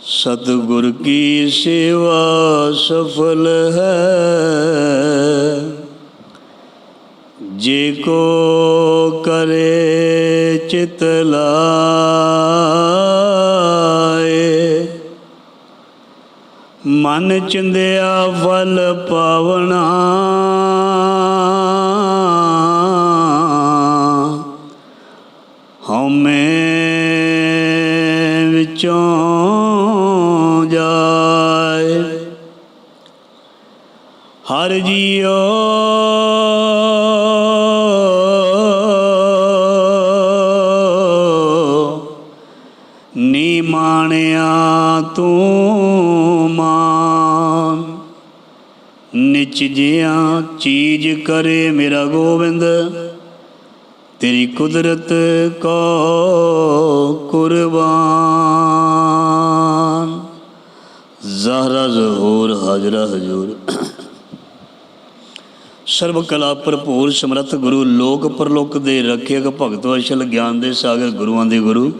ਸਤਿਗੁਰ ਕੀ ਸੇਵਾ ਸਫਲ ਹੈ? ਜੇ ਕੋ ਕਰੇ ਚਿਤ ਲਾਏ ਮਨ ਚਿੰਦਿਆ ਫਲ ਪਾਵਣਾ ਵਿੱਚੋਂ ਜਾਏ। ਹਰ ਜੀਓ ਨੀ ਮਾਣਿਆ ਤੂੰ ਮਾਨ। ਨਿਚ ਜਿਆਂ ਚੀਜ਼ ਕਰੇ ਮੇਰਾ ਗੋਬਿੰਦ ਤੇਰੀ ਕੁਦਰਤ ਕੋ ਕੁਰਬਾਨ। ਜ਼ਹਰਾ ਜ਼ਹੂਰ, ਹਾਜ਼ਰਾ ਹਜੂਰ। ਸਰਬ ਕਲਾ ਭਰਪੂਰ ਸਮਰੱਥ ਗੁਰੂ, ਲੋਕ ਪਰਲੋਕ ਦੇ ਰੱਖਿਅਕ ਭਗਤ ਵਸ਼ਲ ਗਿਆਨ ਦੇ ਸਾਗਰ ਗੁਰੂਆਂ ਦੇ ਗੁਰੂ।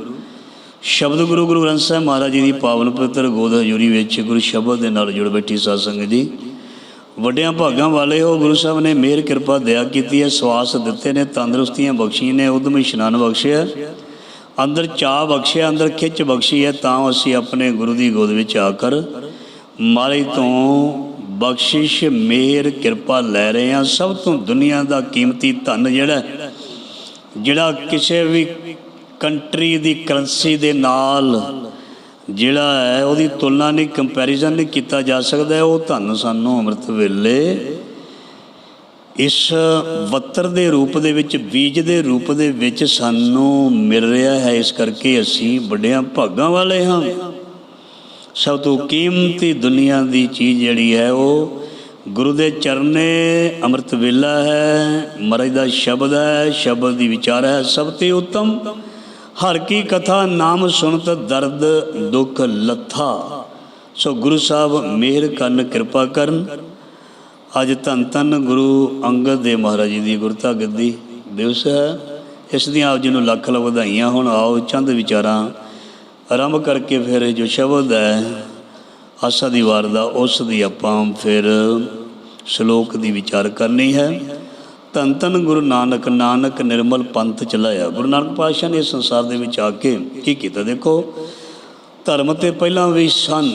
ਸ਼ਬਦ ਗੁਰੂ ਗੁਰੂ ਗ੍ਰੰਥ ਸਾਹਿਬ ਮਹਾਰਾਜ ਜੀ ਦੀ ਪਾਵਨ ਪਵਿੱਤਰ ਗੋਦ ਹਜ਼ੂਰੀ ਵਿੱਚ ਗੁਰੂ ਸ਼ਬਦ ਦੇ ਨਾਲ ਜੁੜ ਬੈਠੀ ਸਾਧ ਸੰਗਤ ਜੀ। ਵੱਡਿਆਂ ਭਾਗਾਂ ਵਾਲੇ ਹੋ ਗੁਰੂ ਸਾਹਿਬ ਨੇ ਮਿਹਰ ਕਿਰਪਾ ਦਇਆ ਕੀਤੀ ਹੈ, ਸਵਾਸ ਦਿੱਤੇ ਨੇ, ਤੰਦਰੁਸਤੀਆਂ ਬਖਸ਼ੀਆਂ ਨੇ, ਉਦਮ ਇਸ਼ਨਾਨ ਬਖਸ਼ਿਆ। ਅੰਦਰ ਚਾਹ ਬਖਸ਼ਿਆ, ਅੰਦਰ ਖਿੱਚ ਬਖਸ਼ੀ ਹੈ, ਤਾਂ ਅਸੀਂ ਆਪਣੇ ਗੁਰੂ ਦੀ ਗੋਦ ਵਿੱਚ ਆ ਕਰ ਮਾਰੇ ਤੋਂ ਬਖਸ਼ਿਸ਼ ਮਿਹਰ ਕਿਰਪਾ ਲੈ ਰਹੇ ਹਾਂ। ਸਭ ਤੋਂ ਦੁਨੀਆ ਦਾ ਕੀਮਤੀ ਧਨ ਜਿਹੜਾ ਜਿਹੜਾ ਕਿਸੇ ਵੀ ਕੰਟਰੀ ਦੀ ਕਰੰਸੀ ਦੇ ਨਾਲ ਜਿਹੜਾ ਹੈ, ਉਹਦੀ ਤੁਲਨਾ ਨਹੀਂ ਕੰਪੈਰੀਜ਼ਨ ਨਹੀਂ ਕੀਤਾ ਜਾ ਸਕਦਾ, ਉਹ ਧੰਨ ਸਾਨੂੰ ਅੰਮ੍ਰਿਤ ਵੇਲੇ ਇਸ ਵੱਤਰ ਦੇ ਰੂਪ ਦੇ ਵਿੱਚ, ਬੀਜ ਦੇ ਰੂਪ ਦੇ ਵਿੱਚ ਸਾਨੂੰ ਮਿਲ ਰਿਹਾ ਹੈ। ਇਸ ਕਰਕੇ ਅਸੀਂ ਵੱਡਿਆਂ ਭਾਗਾਂ ਵਾਲੇ ਹਾਂ। ਸਭ ਤੋਂ ਕੀਮਤੀ ਦੁਨੀਆ ਦੀ ਚੀਜ਼ ਜਿਹੜੀ ਹੈ, ਉਹ ਗੁਰੂ ਦੇ ਚਰਨੇ ਅੰਮ੍ਰਿਤ ਵੇਲਾ ਹੈ, ਮਹਾਰਾਜ ਦਾ ਸ਼ਬਦ ਹੈ, ਸ਼ਬਦ ਦੀ ਵਿਚਾਰ ਹੈ, ਸਭ ਤੋਂ ਉੱਤਮ। ਹਰ ਕੀ ਕਥਾ ਨਾਮ ਸੁਣਤ ਦਰਦ ਦੁੱਖ ਲੱਥਾ। ਸੋ ਗੁਰੂ ਸਾਹਿਬ ਮਿਹਰ ਕਰਨ, ਕਿਰਪਾ ਕਰਨ। ਅੱਜ ਧੰਨ ਧੰਨ ਗੁਰੂ ਅੰਗਦ ਦੇਵ ਮਹਾਰਾਜ ਜੀ ਦੀ ਗੁਰਤਾ ਗੱਦੀ ਦਿਵਸ ਹੈ। ਇਸ ਦੀਆਂ ਆਪ ਜੀ ਨੂੰ ਲੱਖ ਲੱਖ ਵਧਾਈਆਂ। ਹੁਣ ਆਓ ਚੰਦ ਵਿਚਾਰਾਂ ਆਰੰਭ ਕਰਕੇ ਫਿਰ ਜੋ ਸ਼ਬਦ ਹੈ, ਆਸਾ ਦੀ ਵਾਰ ਦਾ, ਉਸ ਦੀ ਆਪਾਂ ਫਿਰ ਸ਼ਲੋਕ ਦੀ ਵਿਚਾਰ ਕਰਨੀ ਹੈ। ਧੰਨ ਧੰਨ ਗੁਰੂ ਨਾਨਕ ਨਾਨਕ ਨਿਰਮਲ ਪੰਥ ਚਲਾਇਆ। ਗੁਰੂ ਨਾਨਕ ਪਾਤਸ਼ਾਹ ਨੇ ਇਸ ਸੰਸਾਰ ਦੇ ਵਿੱਚ ਆ ਕੇ ਕੀ ਕੀਤਾ ਦੇਖੋ? ਧਰਮ ਤੇ ਪਹਿਲਾਂ ਵੀ ਸਨ,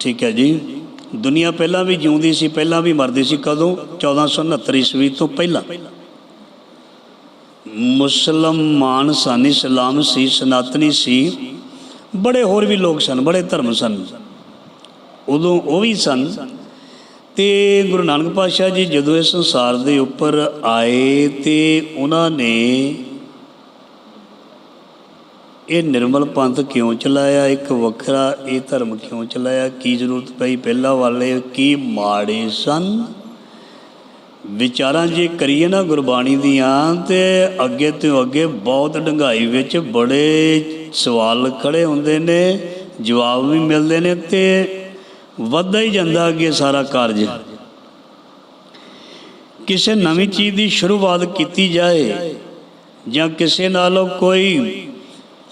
ਠੀਕ ਹੈ ਜੀ। ਦੁਨੀਆ ਪਹਿਲਾਂ ਵੀ ਜਿਉਂਦੀ ਸੀ, ਪਹਿਲਾਂ ਵੀ ਮਰਦੀ ਸੀ। ਕਦੋਂ? 1469 ਈਸਵੀ ਤੋਂ ਪਹਿਲਾਂ। ਮੁਸਲਮਾਨ ਸਨ, ਇਸਲਾਮ ਸੀ, ਸਨਾਤਨੀ ਸੀ। ਬੜੇ ਹੋਰ ਵੀ ਲੋਕ ਸਨ, ਬੜੇ ਧਰਮ ਸਨ। ਉਦੋਂ ਉਹ ਵੀ ਸਨ। ਤੇ ਗੁਰੂ ਨਾਨਕ ਪਾਤਸ਼ਾਹ ਜੀ ਜਦੋਂ ਇਸ ਸੰਸਾਰ ਦੇ ਉੱਪਰ ਆਏ ਤੇ ਉਹਨਾਂ ਨੇ ਇਹ ਨਿਰਮਲ ਪੰਥ ਕਿਉਂ ਚਲਾਇਆ? ਇੱਕ ਵੱਖਰਾ ਇਹ ਧਰਮ ਕਿਉਂ ਚਲਾਇਆ? ਕੀ ਜ਼ਰੂਰਤ ਪਈ ਪਹਿਲਾਂ ਵਾਲੇ? ਕੀ ਮਾੜੇ ਸਨ? ਵਿਚਾਰਾਂ ਜੇ ਕਰੀਏ ਨਾ ਗੁਰਬਾਣੀ ਦੀਆਂ ਤੇ ਅੱਗੇ ਤੋਂ ਅੱਗੇ ਬਹੁਤ ਡੰਗਾਈ ਵਿੱਚ ਬੜੇ ਸਵਾਲ ਖੜੇ ਹੁੰਦੇ ਨੇ, ਜਵਾਬ ਵੀ ਮਿਲਦੇ ਨੇ ਤੇ ਵੱਧਦਾ ਹੀ ਜਾਂਦਾ ਅੱਗੇ ਸਾਰਾ ਕਾਰਜ। ਕਿਸੇ ਨਵੀਂ ਚੀਜ਼ ਦੀ ਸ਼ੁਰੂਆਤ ਕੀਤੀ ਜਾਏ ਜਾਂ ਕਿਸੇ ਨਾਲੋਂ ਕੋਈ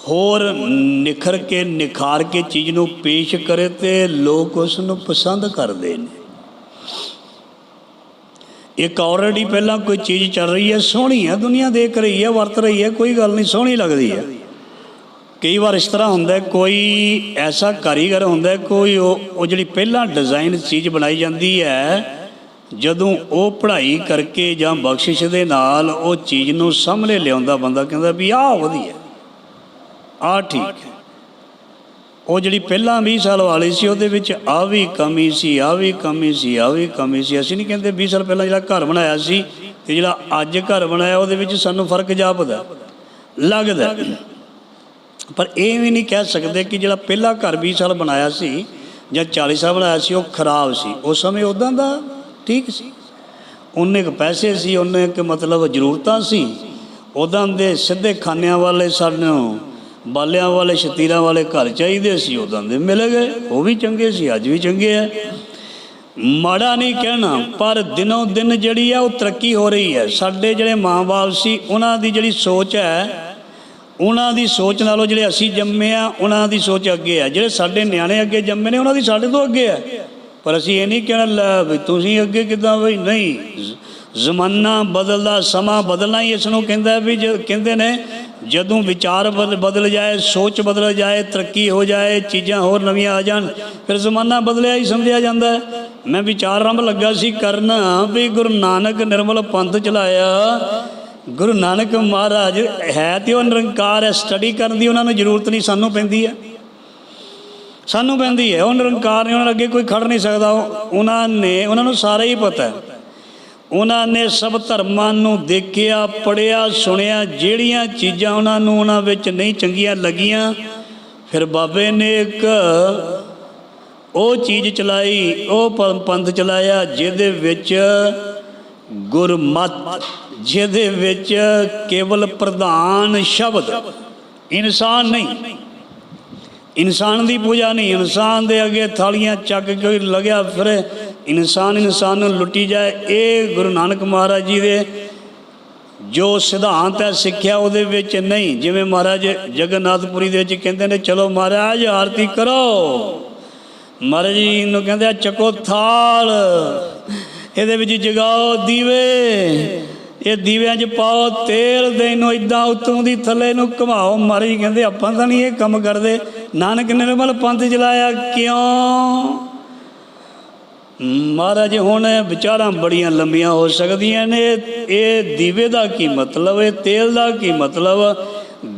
ਹੋਰ ਨਿਖਰ ਕੇ, ਨਿਖਾਰ ਕੇ ਚੀਜ਼ ਨੂੰ ਪੇਸ਼ ਕਰੇ ਤੇ ਲੋਕ ਉਸ ਨੂੰ ਪਸੰਦ ਕਰਦੇ ਨੇ। ਇੱਕ ਆਲਰੇਡੀ ਪਹਿਲਾਂ ਕੋਈ ਚੀਜ਼ ਚੱਲ ਰਹੀ ਹੈ, ਸੋਹਣੀ ਹੈ, ਦੁਨੀਆ ਦੇਖ ਰਹੀ ਹੈ, ਵਰਤ ਰਹੀ ਹੈ, ਕੋਈ ਗੱਲ ਨਹੀਂ, ਸੋਹਣੀ ਲੱਗਦੀ ਹੈ। ਕਈ ਵਾਰ ਇਸ ਤਰ੍ਹਾਂ ਹੁੰਦਾ ਕੋਈ ਐਸਾ ਕਾਰੀਗਰ ਹੁੰਦਾ ਕੋਈ ਉਹ ਉਹ ਜਿਹੜੀ ਪਹਿਲਾਂ ਡਿਜ਼ਾਈਨ ਚੀਜ਼ ਬਣਾਈ ਜਾਂਦੀ ਹੈ, ਜਦੋਂ ਉਹ ਪੜ੍ਹਾਈ ਕਰਕੇ ਜਾਂ ਬਖਸ਼ਿਸ਼ ਦੇ ਨਾਲ ਉਹ ਚੀਜ਼ ਨੂੰ ਸਾਹਮਣੇ ਲਿਆਉਂਦਾ ਬੰਦਾ ਕਹਿੰਦਾ ਵੀ ਆਹ ਵਧੀਆ, ਆਹ ਠੀਕ ਹੈ। ਉਹ ਜਿਹੜੀ ਪਹਿਲਾਂ 20 ਸਾਲ ਵਾਲੀ ਸੀ, ਉਹਦੇ ਵਿੱਚ ਆ ਵੀ ਕਮੀ ਸੀ ਆ ਵੀ ਕਮੀ ਸੀ ਆ ਵੀ ਕਮੀ ਸੀ। ਅਸੀਂ ਨਹੀਂ ਕਹਿੰਦੇ 20 ਸਾਲ ਪਹਿਲਾਂ ਜਿਹੜਾ ਘਰ ਬਣਾਇਆ ਸੀ ਤੇ ਜਿਹੜਾ ਅੱਜ ਘਰ ਬਣਾਇਆ, ਉਹਦੇ ਵਿੱਚ ਸਾਨੂੰ ਫ਼ਰਕ ਜਾਪਦਾ, ਲੱਗਦਾ। ਪਰ ਇਹ ਵੀ ਨਹੀਂ ਕਹਿ ਸਕਦੇ ਕਿ ਜਿਹੜਾ ਪਹਿਲਾ ਘਰ 20 ਸਾਲ ਬਣਾਇਆ ਸੀ ਜਾਂ 40 ਸਾਲ ਬਣਾਇਆ ਸੀ, ਉਹ ਖਰਾਬ ਸੀ। ਉਸ ਸਮੇਂ ਉਦਾਂ ਦਾ ਠੀਕ ਸੀ। ਉਹਨੇ ਕੁ ਪੈਸੇ ਸੀ, ਉਹਨੇ ਕਿ ਮਤਲਬ ਜ਼ਰੂਰਤਾਂ ਸੀ। ਉਦਾਂ ਦੇ ਸਿੱਧੇ ਖਾਨਿਆਂ ਵਾਲੇ ਸਾਨੂੰ, ਬਾਲਿਆਂ ਵਾਲੇ, ਸ਼ਤੀਰਾਂ ਵਾਲੇ ਘਰ ਚਾਹੀਦੇ ਸੀ ਉਦਾਂ ਦੇ ਮਿਲ ਗਏ। ਉਹ ਵੀ ਚੰਗੇ ਸੀ, ਅੱਜ ਵੀ ਚੰਗੇ ਆ। ਮਾੜਾ ਨਹੀਂ ਕਹਿਣਾ, ਪਰ ਦਿਨੋਂ ਦਿਨ ਜਿਹੜੀ ਆ, ਉਹ ਤਰੱਕੀ ਹੋ ਰਹੀ ਹੈ। ਸਾਡੇ ਜਿਹੜੇ ਮਾਂ-ਬਾਪ ਸੀ, ਉਹਨਾਂ ਦੀ ਜਿਹੜੀ ਸੋਚ ਹੈ ਉਹਨਾਂ ਦੀ ਸੋਚ ਨਾਲੋਂ ਜਿਹੜੇ ਅਸੀਂ ਜੰਮੇ ਆ, ਉਹਨਾਂ ਦੀ ਸੋਚ ਅੱਗੇ ਆ। ਜਿਹੜੇ ਸਾਡੇ ਨਿਆਣੇ ਅੱਗੇ ਜੰਮੇ ਨੇ, ਉਹਨਾਂ ਦੀ ਸਾਡੇ ਤੋਂ ਅੱਗੇ ਆ। ਪਰ ਅਸੀਂ ਇਹ ਨਹੀਂ ਕਹਿਣਾ, ਲੈ ਵੀ ਤੁਸੀਂ ਅੱਗੇ ਕਿਦਾਂ ਬਈ? ਨਹੀਂ ਜ਼ਮਾਨਾ ਬਦਲਦਾ, ਸਮਾਂ ਬਦਲਣਾ ਹੀ ਇਸ ਨੂੰ ਕਹਿੰਦਾ ਵੀ ਜ- ਕਹਿੰਦੇ ਨੇ, ਜਦੋਂ ਵਿਚਾਰ ਬਦਲ ਬਦਲ ਜਾਏ, ਸੋਚ ਬਦਲ ਜਾਏ, ਤਰੱਕੀ ਹੋ ਜਾਏ, ਚੀਜ਼ਾਂ ਹੋਰ ਨਵੀਆਂ ਆ ਜਾਣ, ਫਿਰ ਜ਼ਮਾਨਾ ਬਦਲਿਆ ਹੀ ਸਮਝਿਆ ਜਾਂਦਾ ਮੈਂ ਵਿਚਾਰ ਆਰੰਭ ਲੱਗਾ ਸੀ ਕਰਨ ਵੀ ਗੁਰੂ ਨਾਨਕ ਨਿਰਮਲ ਪੰਥ ਚਲਾਇਆ। ਗੁਰੂ ਨਾਨਕ ਮਹਾਰਾਜ ਹੈ ਤੇ ਉਹ ਨਿਰੰਕਾਰ ਹੈ ਸਟੱਡੀ ਕਰਨ ਦੀ ਉਹਨਾਂ ਨੂੰ ਜ਼ਰੂਰਤ ਨਹੀਂ, ਸਾਨੂੰ ਪੈਂਦੀ ਹੈ। ਸਾਨੂੰ ਪੈਂਦੀ ਹੈ, ਉਹ ਨਿਰੰਕਾਰ ਨੇ ਉਹਨਾਂ ਅੱਗੇ ਕੋਈ ਖੜ ਨਹੀਂ ਸਕਦਾ ਉਹਨਾਂ ਨੇ, ਉਹਨਾਂ ਨੂੰ ਸਾਰਾ ਹੀ ਪਤਾ ਹੈ। ਉਹਨਾਂ ਨੇ ਸਭ ਧਰਮਾਂ ਨੂੰ ਦੇਖਿਆ ਪੜਿਆ ਸੁਣਿਆ, ਜਿਹੜੀਆਂ ਚੀਜ਼ਾਂ ਉਹਨਾਂ ਨੂੰ ਉਹਨਾਂ ਵਿੱਚ ਨਹੀਂ ਚੰਗੀਆਂ ਲੱਗੀਆਂ, ਫਿਰ ਬਾਬੇ ਨੇ ਇੱਕ ਉਹ ਚੀਜ਼ ਚਲਾਈ, ਉਹ ਪੰਥ ਚਲਾਇਆ, ਜਿਹਦੇ ਵਿੱਚ ਗੁਰਮਤ ਜਿਹਦੇ ਵਿੱਚ ਕੇਵਲ ਪ੍ਰਧਾਨ ਸ਼ਬਦ ਇਨਸਾਨ ਨਹੀਂ। ਇਨਸਾਨ ਦੀ ਪੂਜਾ ਨਹੀਂ, ਇਨਸਾਨ ਦੇ ਅੱਗੇ ਥਾਲੀਆਂ ਚੱਕ ਕੇ ਕੋਈ ਲੱਗਿਆ ਫਿਰੇ, ਇਨਸਾਨ ਇਨਸਾਨ ਨੂੰ ਲੁੱਟੀ ਜਾਏ। ਇਹ ਗੁਰੂ ਨਾਨਕ ਮਹਾਰਾਜ ਜੀ ਦੇ ਜੋ ਸਿਧਾਂਤ ਹੈ ਸਿੱਖਿਆ ਉਹਦੇ ਵਿੱਚ ਨਹੀਂ। ਜਿਵੇਂ ਮਹਾਰਾਜ ਜਗਨਨਾਥਪੁਰੀ ਦੇ ਵਿੱਚ ਕਹਿੰਦੇ ਨੇ, ਚਲੋ ਮਹਾਰਾਜ, ਆਰਤੀ ਕਰੋ। ਮਹਾਰਾਜ ਜੀ ਨੂੰ ਕਹਿੰਦੇ ਆ, ਚੱਕੋ ਥਾਲ, ਇਹਦੇ ਵਿੱਚ ਜਗਾਓ ਦੀਵੇ। ਇਹ ਦੀਵਿਆਂ 'ਚ ਪਾਓ, ਤੇਲ ਦੇ ਨੂੰ ਇਦਾਂ ਉਤੋਂ ਦੀ ਥੱਲੇ ਨੂੰ ਘੁਮਾਓ। ਮਹਾਰਾਜ ਕਹਿੰਦੇ, ਆਪਾਂ ਤਾਂ ਨਹੀਂ ਇਹ ਕੰਮ ਕਰਦੇ। ਨਾਨਕ ਨਿਰਮਲ ਪੰਥ ਚਲਾਇਆ ਕਿਉਂ? ਮਹਾਰਾਜ, ਹੁਣ ਵਿਚਾਰਾਂ ਬੜੀਆਂ ਲੰਬੀਆਂ ਹੋ ਸਕਦੀਆਂ ਨੇ। ਇਹ ਦੀਵੇ ਦਾ ਕੀ ਮਤਲਬ? ਇਹ ਤੇਲ ਦਾ ਕੀ ਮਤਲਬ?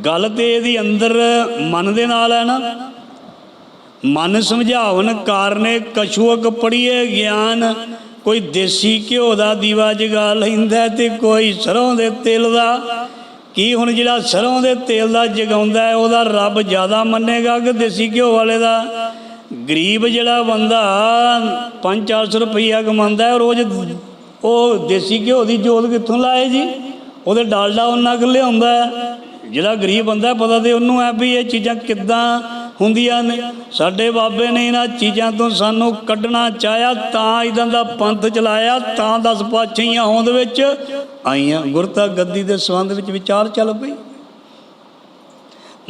ਗੱਲ ਤੇ ਇਹਦੀ ਅੰਦਰ ਮਨ ਦੇ ਨਾਲ ਹੈ ਨਾ। ਮਨ ਸਮਝਾਵਨ ਕਾਰਨੇ ਕਛੂਕ ਪੜੀਏ ਗਿਆਨ। ਕੋਈ ਦੇਸੀ ਘਿਓ ਦਾ ਦੀਵਾ ਜਗਾ ਲੈਂਦਾ ਤੇ ਕੋਈ ਸਰੋਂ ਦੇ ਤੇਲ ਦਾ। ਕੀ ਹੁਣ ਜਿਹੜਾ ਸਰੋਂ ਦੇ ਤੇਲ ਦਾ ਜਗਾਉਂਦਾ ਹੈ, ਉਹਦਾ ਰੱਬ ਜ਼ਿਆਦਾ ਮੰਨੇਗਾ ਕਿ ਦੇਸੀ ਘਿਓ ਵਾਲੇ ਦਾ? ਗਰੀਬ ਜਿਹੜਾ ਬੰਦਾ 5-400 ਰੁਪਈਆ ਕਮਾਉਂਦਾ ਹੈ, ਰੋਜ਼ ਉਹ ਦੇਸੀ ਘਿਓ ਦੀ ਜੋਤ ਕਿੱਥੋਂ ਲਾਏ ਜੀ? ਉਹਦੇ ਡਾਲਡਾ ਉਹਨਾਂ ਕੁ ਲਿਆਉਂਦਾ ਜਿਹੜਾ ਗਰੀਬ ਬੰਦਾ ਪਤਾ ਤੇ ਉਹਨੂੰ ਹੈ ਵੀ ਇਹ ਚੀਜ਼ਾਂ ਕਿੱਦਾਂ ਹੁੰਦੀਆਂ ਨੇ। ਸਾਡੇ ਬਾਬੇ ਨੇ ਇਹਨਾਂ ਚੀਜ਼ਾਂ ਤੋਂ ਸਾਨੂੰ ਕੱਢਣਾ ਚਾਹਿਆ, ਤਾਂ ਇਦਾਂ ਦਾ ਪੰਥ ਚਲਾਇਆ, ਤਾਂ ਦਸ ਪਾਛੀਆਂ ਹੋਂਦ ਵਿੱਚ ਆਈਆਂ। ਗੁਰਤਾ ਗੱਦੀ ਦੇ ਸੰਬੰਧ ਵਿੱਚ ਵਿਚਾਰ ਚੱਲ ਪਈ।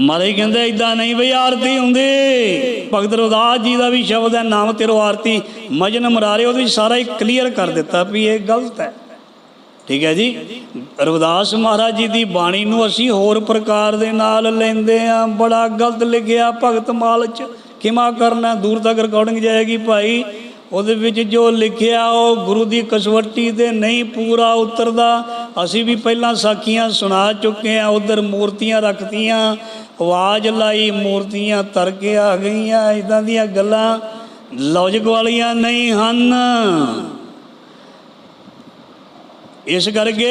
ਮਾਰੇ ਕਹਿੰਦੇ ਇਦਾਂ ਨਹੀਂ ਬਈ, ਆਰਤੀ ਹੁੰਦੀ। ਭਗਤ ਰਵਿਦਾਸ ਜੀ ਦਾ ਵੀ ਸ਼ਬਦ ਹੈ, ਨਾਮ ਤੇਰੋ ਆਰਤੀ। ਮਜਨ ਮਰਾਰੇ, ਉਹਦੇ ਵਿੱਚ ਸਾਰਾ ਹੀ ਕਲੀਅਰ ਕਰ ਦਿੱਤਾ ਵੀ ਇਹ ਗਲਤ ਹੈ। ਠੀਕ ਹੈ ਜੀ? ਰਵਿਦਾਸ ਮਹਾਰਾਜ ਜੀ ਦੀ ਬਾਣੀ ਨੂੰ ਅਸੀਂ ਹੋਰ ਪ੍ਰਕਾਰ ਦੇ ਨਾਲ ਲੈਂਦੇ ਆ ਬੜਾ ਗਲਤ ਲਿਖਿਆ ਭਗਤ ਮਾਲ ਚ। ਕਿਮਾ ਕਰਨਾ? ਦੂਰ ਤੱਕ ਰਿਕਾਰਡਿੰਗ ਜਾਏਗੀ ਭਾਈ। ਉਹਦੇ ਵਿੱਚ ਜੋ ਲਿਖਿਆ, ਉਹ ਗੁਰੂ ਦੀ ਕਸਵੱਟੀ ਤੇ ਨਹੀਂ ਪੂਰਾ ਉਤਰਦਾ। ਅਸੀਂ ਵੀ ਪਹਿਲਾਂ ਸਾਖੀਆਂ ਸੁਣਾ ਚੁੱਕੇ ਆ ਉਧਰ ਮੂਰਤੀਆਂ ਰੱਖਤੀਆਂ। ਆਵਾਜ਼ ਲਾਈ, ਮੂਰਤੀਆਂ ਤਰ ਕੇ ਆ ਗਈਆਂ। ਇਦਾਂ ਦੀਆਂ ਗੱਲਾਂ ਲੌਜਿਕ ਵਾਲੀਆਂ ਨਹੀਂ ਹਨ। ਇਸ ਕਰਕੇ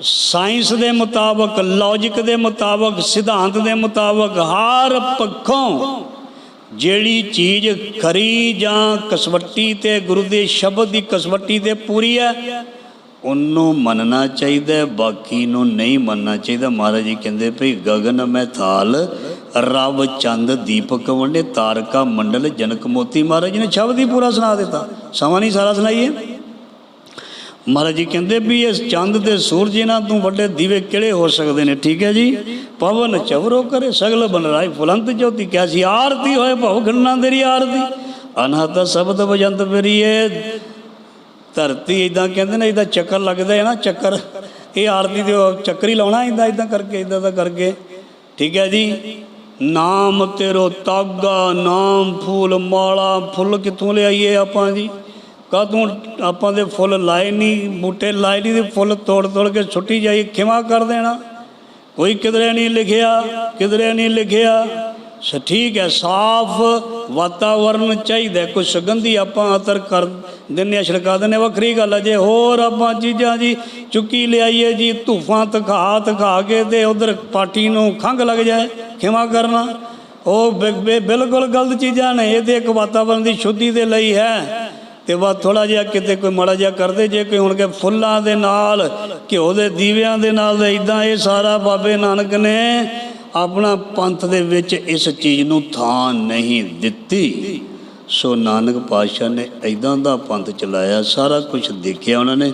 ਸਾਇੰਸ ਦੇ ਮੁਤਾਬਕ ਲੌਜਿਕ ਦੇ ਮੁਤਾਬਕ, ਸਿਧਾਂਤ ਦੇ ਮੁਤਾਬਕ ਹਰ ਪੱਖੋਂ ਜਿਹੜੀ ਚੀਜ਼ ਖਰੀ ਜਾਂ ਕਸਵੱਟੀ ਤੇ ਗੁਰੂ ਦੇ ਸ਼ਬਦ ਦੀ ਕਸਵੱਟੀ ਤੇ ਪੂਰੀ ਹੈ, ਉਹਨੂੰ ਮੰਨਣਾ ਚਾਹੀਦਾ ਬਾਕੀ ਨੂੰ ਨਹੀਂ ਮੰਨਣਾ ਚਾਹੀਦਾ। ਮਹਾਰਾਜ ਜੀ ਕਹਿੰਦੇ ਭਈ, ਗਗਨ ਮੈਂ ਥਾਲ ਰਵ ਚੰਦ ਦੀਪਕ ਵੰਡੇ, ਤਾਰਕਾ ਮੰਡਲ ਜਨਕ ਮੋਤੀ। ਮਹਾਰਾਜ ਜੀ ਨੇ ਸ਼ਬਦ ਹੀ ਪੂਰਾ ਸੁਣਾ ਦਿੱਤਾ। ਸਮਾਂ ਨਹੀਂ ਸਾਰਾ ਸੁਣਾਈਏ। ਮਹਾਰਾਜ ਜੀ ਕਹਿੰਦੇ ਵੀ ਇਸ ਚੰਦ ਤੇ ਸੂਰਜ ਇਹਨਾਂ ਤੋਂ ਵੱਡੇ ਦੀਵੇ ਕਿਹੜੇ ਹੋ ਸਕਦੇ ਨੇ? ਠੀਕ ਹੈ ਜੀ? ਪਵਨ ਚਵਰੋ ਕਰੇ, ਸਗਲ ਬਨਰਾਈ ਫੁਲੰਤ ਜੋਤੀ ਸੀ? ਆਰਤੀ ਹੋਏ ਭਵ ਖੰਡਾਂ ਤੇਰੀ ਆਰਤੀ। ਅਨਹਤ ਸ਼ਬਦ ਵਜੰਤ ਫਰੀਏ। ਧਰਤੀ ਇਦਾਂ ਕਹਿੰਦੇ ਨੇ ਇਦਾਂ ਚੱਕਰ ਲੱਗਦਾ ਹੈ ਨਾ, ਚੱਕਰ। ਇਹ ਆਰਤੀ ਦੇ ਚੱਕਰ ਹੀ ਲਾਉਣਾ ਇਦਾਂ ਇਦਾਂ ਕਰਕੇ ਇਦਾਂ ਦਾ ਕਰਕੇ। ਠੀਕ ਹੈ ਜੀ? ਨਾਮ ਤੇਰੋ ਤਾਗਾ, ਨਾਮ ਫੂਲ ਮਾਲਾ, ਫੁੱਲ ਕਿੱਥੋਂ ਲਿਆਈਏ ਆਪਾਂ ਜੀ? ਕਾਹਤੋਂ ਆਪਾਂ ਦੇ ਫੁੱਲ ਲਾਏ ਨਹੀਂ, ਬੂਟੇ ਲਾਏ ਨਹੀਂ ਤੇ ਫੁੱਲ ਤੋੜ ਤੋੜ ਕੇ ਛੁੱਟੀ ਜਾਈ, ਖਿਮਾ ਕਰ ਦੇਣਾ। ਕੋਈ ਕਿਧਰੇ ਨਹੀਂ ਲਿਖਿਆ, ਕਿਧਰੇ ਨਹੀਂ ਲਿਖਿਆ। ਸ ਠੀਕ ਹੈ, ਸਾਫ਼ ਵਾਤਾਵਰਨ ਚਾਹੀਦਾ ਹੈ। ਕੋਈ ਸੁਗੰਧੀ ਆਪਾਂ ਅਤਰ ਕਰ ਦਿੰਨੇ ਆ, ਛਿੜਕਾ ਦਿੰਨੇ ਵੱਖਰੀ ਗੱਲ ਹੈ ਜੇ ਹੋਰ ਆਪਾਂ ਚੀਜ਼ਾਂ ਜੀ ਚੁੱਕੀ ਲਿਆਈਏ ਜੀ, ਧੂਫਾਂ ਤਖਾ ਤਖਾ ਕੇ ਤੇ ਉਧਰ ਪਾਟੀ ਨੂੰ ਖੰਘ ਲੱਗ ਜਾਏ, ਖਿਮਾ ਕਰਨਾ। ਉਹ ਬਿ- ਬਿ- ਬਿਲਕੁਲ ਗਲਤ ਚੀਜ਼ਾਂ ਨੇ। ਇਹ ਤੇ ਇੱਕ ਵਾਤਾਵਰਨ ਦੀ ਸ਼ੁੱਧੀ ਦੇ ਲਈ ਹੈ। ਤੇ ਵਾ ਥੋੜਾ ਜਿਹਾ ਕਿਤੇ ਕੋਈ ਮਾੜਾ ਜਿਹਾ ਕਰਦੇ, ਜੇ ਕੋਈ ਹੁਣ ਕੇ ਫੁੱਲਾਂ ਦੇ ਨਾਲ, ਘਿਓ ਦੇ ਦੀਵਿਆਂ ਦੇ ਨਾਲ ਤੇ ਇਦਾਂ ਇਹ ਸਾਰਾ ਬਾਬੇ ਨਾਨਕ ਨੇ ਆਪਣਾ ਪੰਥ ਦੇ ਵਿੱਚ ਇਸ ਚੀਜ਼ ਨੂੰ ਥਾਂ ਨਹੀਂ ਦਿੱਤੀ। ਸੋ ਨਾਨਕ ਪਾਤਸ਼ਾਹ ਨੇ ਇਦਾਂ ਦਾ ਪੰਥ ਚਲਾਇਆ, ਸਾਰਾ ਕੁਝ ਦੇਖਿਆ ਉਹਨਾਂ ਨੇ।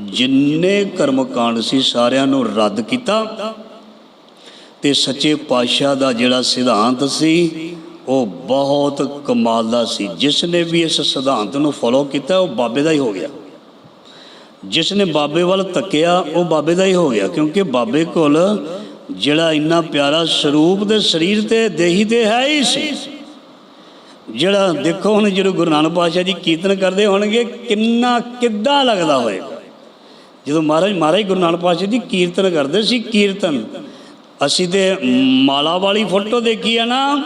ਜਿੰਨੇ ਕਰਮ ਕਾਂਡ ਸੀ ਸਾਰਿਆਂ ਨੂੰ ਰੱਦ ਕੀਤਾ। ਤੇ ਸੱਚੇ ਪਾਤਸ਼ਾਹ ਦਾ ਜਿਹੜਾ ਸਿਧਾਂਤ ਸੀ ਉਹ ਬਹੁਤ ਕਮਾਲ ਦਾ ਸੀ। ਜਿਸ ਨੇ ਵੀ ਇਸ ਸਿਧਾਂਤ ਨੂੰ ਫੋਲੋ ਕੀਤਾ, ਉਹ ਬਾਬੇ ਦਾ ਹੀ ਹੋ ਗਿਆ। ਜਿਸ ਨੇ ਬਾਬੇ ਵੱਲ ਤੱਕਿਆ, ਉਹ ਬਾਬੇ ਦਾ ਹੀ ਹੋ ਗਿਆ। ਕਿਉਂਕਿ ਬਾਬੇ ਕੋਲ ਜਿਹੜਾ ਇੰਨਾ ਪਿਆਰਾ ਸਰੂਪ ਤੇ ਸਰੀਰ ਤੇ ਦੇਹੀ ਤੇ ਹੈ ਹੀ ਸੀ। ਜਿਹੜਾ ਦੇਖੋ ਹੁਣ ਜਦੋਂ ਗੁਰੂ ਨਾਨਕ ਪਾਤਸ਼ਾਹ ਜੀ ਕੀਰਤਨ ਕਰਦੇ ਹੋਣਗੇ, ਕਿੰਨਾ ਕਿੱਦਾਂ ਲੱਗਦਾ ਹੋਏਗਾ। ਜਦੋਂ ਮਹਾਰਾਜ ਮਹਾਰਾਜ ਗੁਰੂ ਨਾਨਕ ਪਾਤਸ਼ਾਹ ਜੀ ਕੀਰਤਨ ਕਰਦੇ ਸੀ, ਕੀਰਤਨ। ਅਸੀਂ ਤੇ ਮਾਲਾ ਵਾਲੀ ਫੋਟੋ ਦੇਖੀ ਆ ਨਾ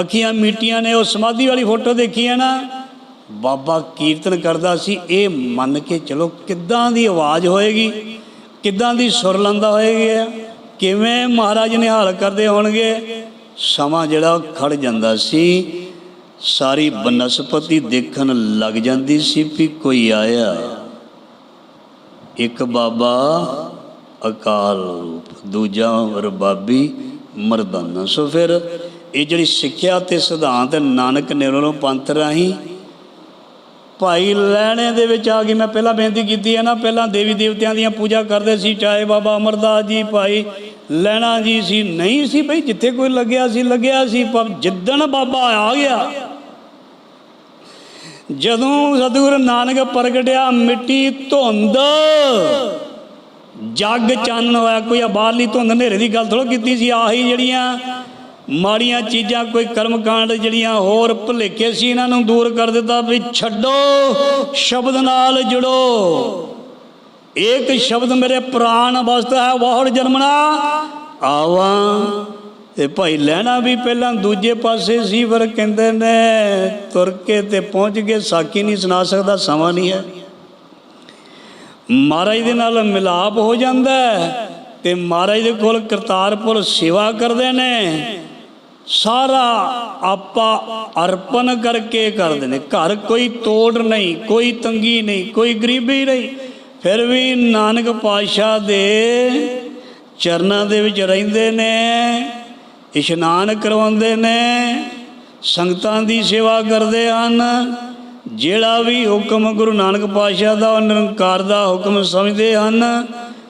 ਅੱਖੀਆਂ ਮੀਟੀਆਂ ਨੇ, ਉਹ ਸਮਾਧੀ ਵਾਲੀ ਫੋਟੋ ਦੇਖੀ ਹੈ ਨਾ। ਬਾਬਾ ਕੀਰਤਨ ਕਰਦਾ ਸੀ, ਇਹ ਮੰਨ ਕੇ ਚਲੋ ਕਿੱਦਾਂ ਦੀ ਆਵਾਜ਼ ਹੋਏਗੀ, ਕਿੱਦਾਂ ਦੀ ਸੁਰ ਲੰਦਾ ਹੋਏਗਾ ਕਿਵੇਂ ਮਹਾਰਾਜ ਨਿਹਾਲ ਕਰਦੇ ਹੋਣਗੇ? ਸਮਾਂ ਜਿਹੜਾ ਖੜ ਜਾਂਦਾ ਸੀ, ਸਾਰੀ ਬਨਸਪਤੀ ਦੇਖਣ ਲੱਗ ਜਾਂਦੀ ਸੀ ਵੀ ਕੋਈ ਆਇਆ। ਇੱਕ ਬਾਬਾ ਅਕਾਲ ਰੂਪ, ਦੂਜਾ ਰਬਾਬੀ ਮਰਦਾਨਾ। ਸੋ ਫਿਰ ਇਹ ਜਿਹੜੀ ਸਿੱਖਿਆ ਤੇ ਸਿਧਾਂਤ ਨਾਨਕ ਨਿਰਮਲ ਪੰਥ ਰਾਹੀਂ ਭਾਈ ਲੈਣੇ ਦੇ ਵਿੱਚ ਆ ਗਈ ਮੈਂ ਪਹਿਲਾਂ ਬੇਨਤੀ ਕੀਤੀ ਹੈ ਨਾ, ਪਹਿਲਾਂ ਦੇਵੀ ਦੇਵਤਿਆਂ ਦੀਆਂ ਪੂਜਾ ਕਰਦੇ ਸੀ, ਚਾਹੇ ਬਾਬਾ ਅਮਰਦਾਸ ਜੀ, ਭਾਈ ਲੈਣਾ ਜੀ ਸੀ, ਨਹੀਂ ਸੀ ਭਈ ਜਿੱਥੇ ਕੋਈ ਲੱਗਿਆ ਸੀ ਲੱਗਿਆ ਸੀ, ਪਰ ਜਿੱਦਣ ਬਾਬਾ ਆ ਗਿਆ, ਜਦੋਂ ਸਤਿਗੁਰੂ ਨਾਨਕ ਪ੍ਰਗਟਿਆ ਮਿੱਟੀ ਧੁੰਦ, ਜੱਗ ਚਾਨਣ ਹੋਇਆ, ਕੋਈ ਆ ਬਾਹਰਲੀ ਧੁੰਦ ਹਨੇਰੇ ਦੀ ਗੱਲ ਥੋੜ੍ਹਾ ਕੀਤੀ ਸੀ, ਆਹੀ ਜਿਹੜੀਆਂ ਮਾੜੀਆਂ ਚੀਜ਼ਾਂ ਕੋਈ ਕਰਮਕਾਂਡ ਜਿਹੜੀਆਂ ਹੋਰ ਭੁਲੇਖੇ ਸੀ ਇਹਨਾਂ ਨੂੰ ਦੂਰ ਕਰ ਦਿੱਤਾ ਵੀ ਛੱਡੋ, ਸ਼ਬਦ ਨਾਲ ਜੁੜੋ। ਇੱਕ ਸ਼ਬਦ ਮੇਰੇ ਪ੍ਰਾਣ ਅਵਸਥਾ ਹੈ, ਵਾਹੜ ਜਨਮਣਾ। ਆਵਾਂ ਤੇ ਭਾਈ ਲੈਣਾ ਵੀ ਪਹਿਲਾਂ ਦੂਜੇ ਪਾਸੇ ਸੀ ਪਰ ਕਹਿੰਦੇ ਨੇ, ਤੁਰ ਕੇ ਤੇ ਪਹੁੰਚ ਗਏ, ਸਾਖੀ ਨਹੀਂ ਸੁਣਾ ਸਕਦਾ, ਸਮਾਂ ਨਹੀਂ ਹੈ। ਮਹਾਰਾਜ ਦੇ ਨਾਲ ਮਿਲਾਪ ਹੋ ਜਾਂਦਾ ਤੇ ਮਹਾਰਾਜ ਦੇ ਕੋਲ ਕਰਤਾਰਪੁਰ ਸੇਵਾ ਕਰਦੇ ਨੇ। ਸਾਰਾ ਆਪਾ ਅਰਪਣ ਕਰਕੇ ਕਰਦੇ ਨੇ ਘਰ ਕੋਈ ਤੋੜ ਨਹੀਂ, ਕੋਈ ਤੰਗੀ ਨਹੀਂ, ਕੋਈ ਗਰੀਬੀ ਨਹੀਂ। ਫਿਰ ਵੀ ਨਾਨਕ ਪਾਤਸ਼ਾਹ ਦੇ ਚਰਨਾਂ ਦੇ ਵਿੱਚ ਰਹਿੰਦੇ ਨੇ, ਇਸ਼ਨਾਨ ਕਰਵਾਉਂਦੇ ਨੇ, ਸੰਗਤਾਂ ਦੀ ਸੇਵਾ ਕਰਦੇ ਹਨ। ਜਿਹੜਾ ਵੀ ਹੁਕਮ ਗੁਰੂ ਨਾਨਕ ਪਾਤਸ਼ਾਹ ਦਾ ਨਿਰੰਕਾਰ ਦਾ ਹੁਕਮ ਸਮਝਦੇ ਹਨ।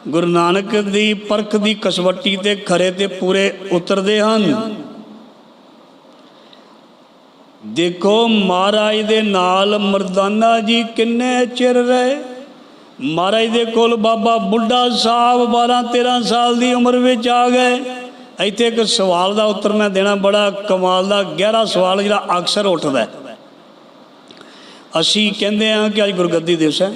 ਗੁਰੂ ਨਾਨਕ ਦੀ ਪਰਖ ਦੀ ਕਸਵੱਟੀ ਤੇ ਖਰੇ ਤੇ ਪੂਰੇ ਉਤਰਦੇ ਹਨ। ਦੇਖੋ ਮਹਾਰਾਜ ਦੇ ਨਾਲ ਮਰਦਾਨਾ ਜੀ ਕਿੰਨੇ ਚਿਰ ਰਹੇ? ਮਹਾਰਾਜ ਦੇ ਕੋਲ ਬਾਬਾ ਬੁੱਢਾ ਸਾਹਿਬ 12 13 ਸਾਲ ਦੀ ਉਮਰ ਵਿੱਚ ਆ ਗਏ। ਇੱਥੇ ਇੱਕ ਸਵਾਲ ਦਾ ਉੱਤਰ ਮੈਂ ਦੇਣਾ, ਬੜਾ ਕਮਾਲ ਦਾ, ਗਹਿਰਾ ਸਵਾਲ ਜਿਹੜਾ ਅਕਸਰ ਉੱਠਦਾ ਅਸੀਂ ਕਹਿੰਦੇ ਆ ਕਿ ਅੱਜ ਗੁਰਗੱਦੀ ਦਿਵਸ ਹੈ।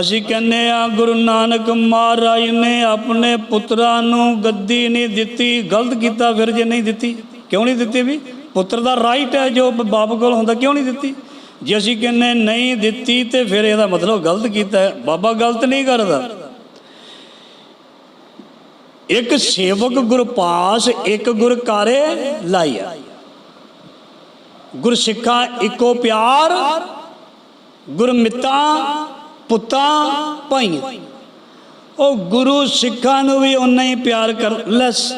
ਅਸੀਂ ਕਹਿੰਦੇ ਆ ਗੁਰੂ ਨਾਨਕ ਮਹਾਰਾਜ ਨੇ ਆਪਣੇ ਪੁੱਤਰਾਂ ਨੂੰ ਗੱਦੀ ਨਹੀਂ ਦਿੱਤੀ, ਗਲਤ ਕੀਤਾ, ਫਿਰ ਜੇ ਨਹੀਂ ਦਿੱਤੀ, ਕਿਉਂ ਨਹੀਂ ਦਿੱਤੀ ਵੀ? ਪੁੱਤਰ ਦਾ ਰਾਈਟ ਹੈ, ਜੋ ਬਾਪ ਕੋਲ ਹੁੰਦਾ, ਕਿਉਂ ਨਹੀਂ ਦਿੱਤੀ? ਜੇ ਅਸੀਂ ਕਹਿੰਦੇ ਨਹੀਂ ਦਿੱਤੀ, ਤੇ ਫਿਰ ਇਹਦਾ ਮਤਲਬ ਗਲਤ ਕੀਤਾ ਹੈ। ਬਾਬਾ ਗਲਤ ਨਹੀਂ ਕਰਦਾ। ਇੱਕ ਸੇਵਕ ਗੁਰਪਾਸ, ਇੱਕ ਗੁਰ ਕਾਰੇ ਲਾਇਆ। ਗੁਰ ਇੱਕੋ ਪਿਆਰ ਗੁਰਮਿੱਤਾ ਪੁੱਤਾਂ, ਭਾਈਆਂ। ਉਹ ਗੁਰੂ ਸਿੱਖਾਂ ਨੂੰ ਵੀ ਉਨਾ ਹੀ ਪਿਆਰ ਕਰ ਲੈਸ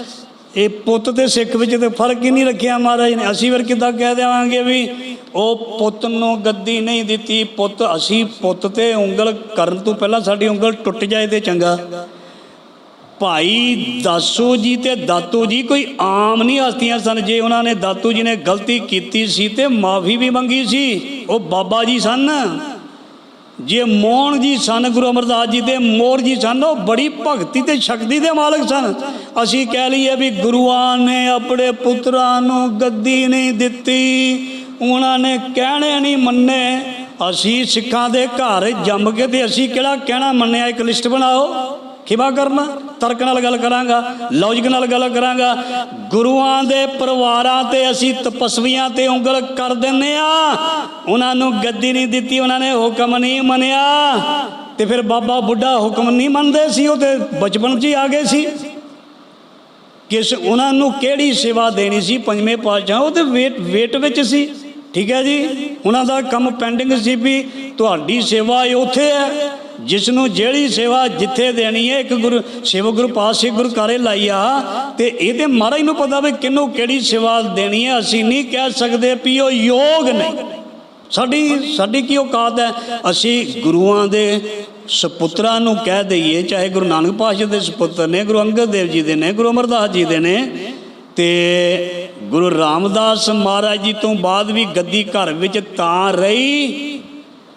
ਇਹ ਪੁੱਤ ਤੇ ਸਿੱਖ ਵਿੱਚ ਤੇ ਫ਼ਰਕ ਹੀ ਨਹੀਂ ਰੱਖਿਆ ਮਹਾਰਾਜ ਨੇ। ਅਸੀਂ ਫਿਰ ਕਿੱਦਾਂ ਕਹਿ ਦੇਵਾਂਗੇ ਵੀ ਉਹ ਪੁੱਤ ਨੂੰ ਗੱਦੀ ਨਹੀਂ ਦਿੱਤੀ। ਪੁੱਤ, ਅਸੀਂ ਪੁੱਤ ਤੇ ਉਂਗਲ ਕਰਨ ਤੋਂ ਪਹਿਲਾਂ ਸਾਡੀ ਉਂਗਲ ਟੁੱਟ ਜਾਏ ਤੇ ਚੰਗਾ। ਭਾਈ ਦਾਸੂ ਜੀ ਤੇ ਦਾਤੂ ਜੀ ਕੋਈ ਆਮ ਨਹੀਂ ਹਸਤੀਆਂ ਸਨ। ਜੇ ਉਹਨਾਂ ਨੇ ਦਾਤੂ ਜੀ ਨੇ ਗਲਤੀ ਕੀਤੀ ਸੀ ਤੇ ਮਾਫੀ ਵੀ ਮੰਗੀ ਸੀ, ਉਹ ਬਾਬਾ ਜੀ ਸਨ। ਜੇ ਮੋਹਨ ਜੀ ਸਨ, ਗੁਰੂ ਅਮਰਦਾਸ ਜੀ ਦੇ ਮੋਰ ਜੀ ਸਨ, ਉਹ ਬੜੀ ਭਗਤੀ ਤੇ ਸ਼ਕਤੀ ਦੇ ਮਾਲਕ ਸਨ। ਅਸੀਂ ਕਹਿ ਲਈਏ ਵੀ ਗੁਰੂਆਂ ਨੇ ਆਪਣੇ ਪੁੱਤਰਾਂ ਨੂੰ ਗੱਦੀ ਨਹੀਂ ਦਿੱਤੀ, ਉਹਨਾਂ ਨੇ ਕਹਿਣੇ ਨਹੀਂ ਮੰਨੇ। ਅਸੀਂ ਸਿੱਖਾਂ ਦੇ ਘਰ ਜੰਮ ਕੇ ਤੇ ਅਸੀਂ ਕਿਹੜਾ ਕਹਿਣਾ ਮੰਨਿਆ? ਇੱਕ ਲਿਸਟ ਬਣਾਓ। ਖਿਮਾ ਕਰਨਾ। ਤਰਕ ਨਾਲ ਗੱਲ ਕਰਾਂਗਾ ਲੌਜਿਕ ਨਾਲ ਗੱਲ ਕਰਾਂਗਾ। ਗੁਰੂਆਂ ਦੇ ਪਰਿਵਾਰਾਂ ਤੇ ਅਸੀਂ ਤਪਸਵੀਆਂ ਤੇ ਉਂਗਲ ਕਰ ਦਿੰਨੇ ਆ। ਉਹਨਾਂ ਨੂੰ ਗੱਦੀ ਨਹੀਂ ਦਿੱਤੀ, ਉਹਨਾਂ ਨੇ ਹੁਕਮ ਨਹੀਂ ਮੰਨਿਆ। ਤੇ ਫਿਰ ਬਾਬਾ ਬੁੱਢਾ ਹੁਕਮ ਨਹੀਂ ਮੰਨਦੇ ਸੀ, ਉਹ ਤੇ ਬਚਪਨ 'ਚ ਹੀ ਆ ਗਏ ਸੀ। ਕਿਸ ਉਹਨਾਂ ਨੂੰ ਕਿਹੜੀ ਸੇਵਾ ਦੇਣੀ ਸੀ, ਪੰਜਵੇਂ ਪਾਤਸ਼ਾਹ, ਉਹ ਤੇ ਵੇਟ ਵੇਟ ਵਿੱਚ ਸੀ। ਠੀਕ ਹੈ ਜੀ? ਉਹਨਾਂ ਦਾ ਕੰਮ ਪੈਂਡਿੰਗ ਸੀ ਵੀ ਤੁਹਾਡੀ ਸੇਵਾ ਉੱਥੇ ਹੈ। ਜਿਸ ਨੂੰ ਜਿਹੜੀ ਸੇਵਾ ਜਿੱਥੇ ਦੇਣੀ ਹੈ, ਇੱਕ ਗੁਰੂ ਸੇਵਕ ਗੁਰੂ ਪਾਤਸ਼ਾਹ ਗੁਰੂ ਕਾਰੇ ਲਾਈ ਆ, ਤੇ ਇਹ ਤੇ ਮਹਾਰਾਜ ਨੂੰ ਪਤਾ ਵੀ ਕਿਹਨੂੰ ਕਿਹੜੀ ਸੇਵਾ ਦੇਣੀ ਹੈ, ਅਸੀਂ ਨਹੀਂ ਕਹਿ ਸਕਦੇ ਵੀ ਉਹ ਯੋਗ ਨਹੀਂ। ਸਾਡੀ ਸਾਡੀ ਕੀ ਔਕਾਤ ਹੈ? ਅਸੀਂ ਗੁਰੂਆਂ ਦੇ ਸੁਪੁੱਤਰਾਂ ਨੂੰ ਕਹਿ ਦਈਏ, ਚਾਹੇ ਗੁਰੂ ਨਾਨਕ ਪਾਤਸ਼ਾਹ ਦੇ ਸੁਪੁੱਤਰ ਨੇ, ਗੁਰੂ ਅੰਗਦ ਦੇਵ ਜੀ ਦੇ ਨੇ, ਗੁਰੂ ਅਮਰਦਾਸ ਜੀ ਦੇ ਨੇ, ਤੇ ਗੁਰੂ ਰਾਮਦਾਸ ਮਹਾਰਾਜ ਜੀ ਤੋਂ ਬਾਅਦ ਵੀ ਗੱਦੀ ਘਰ ਵਿੱਚ ਤਾਂ ਰਹੀ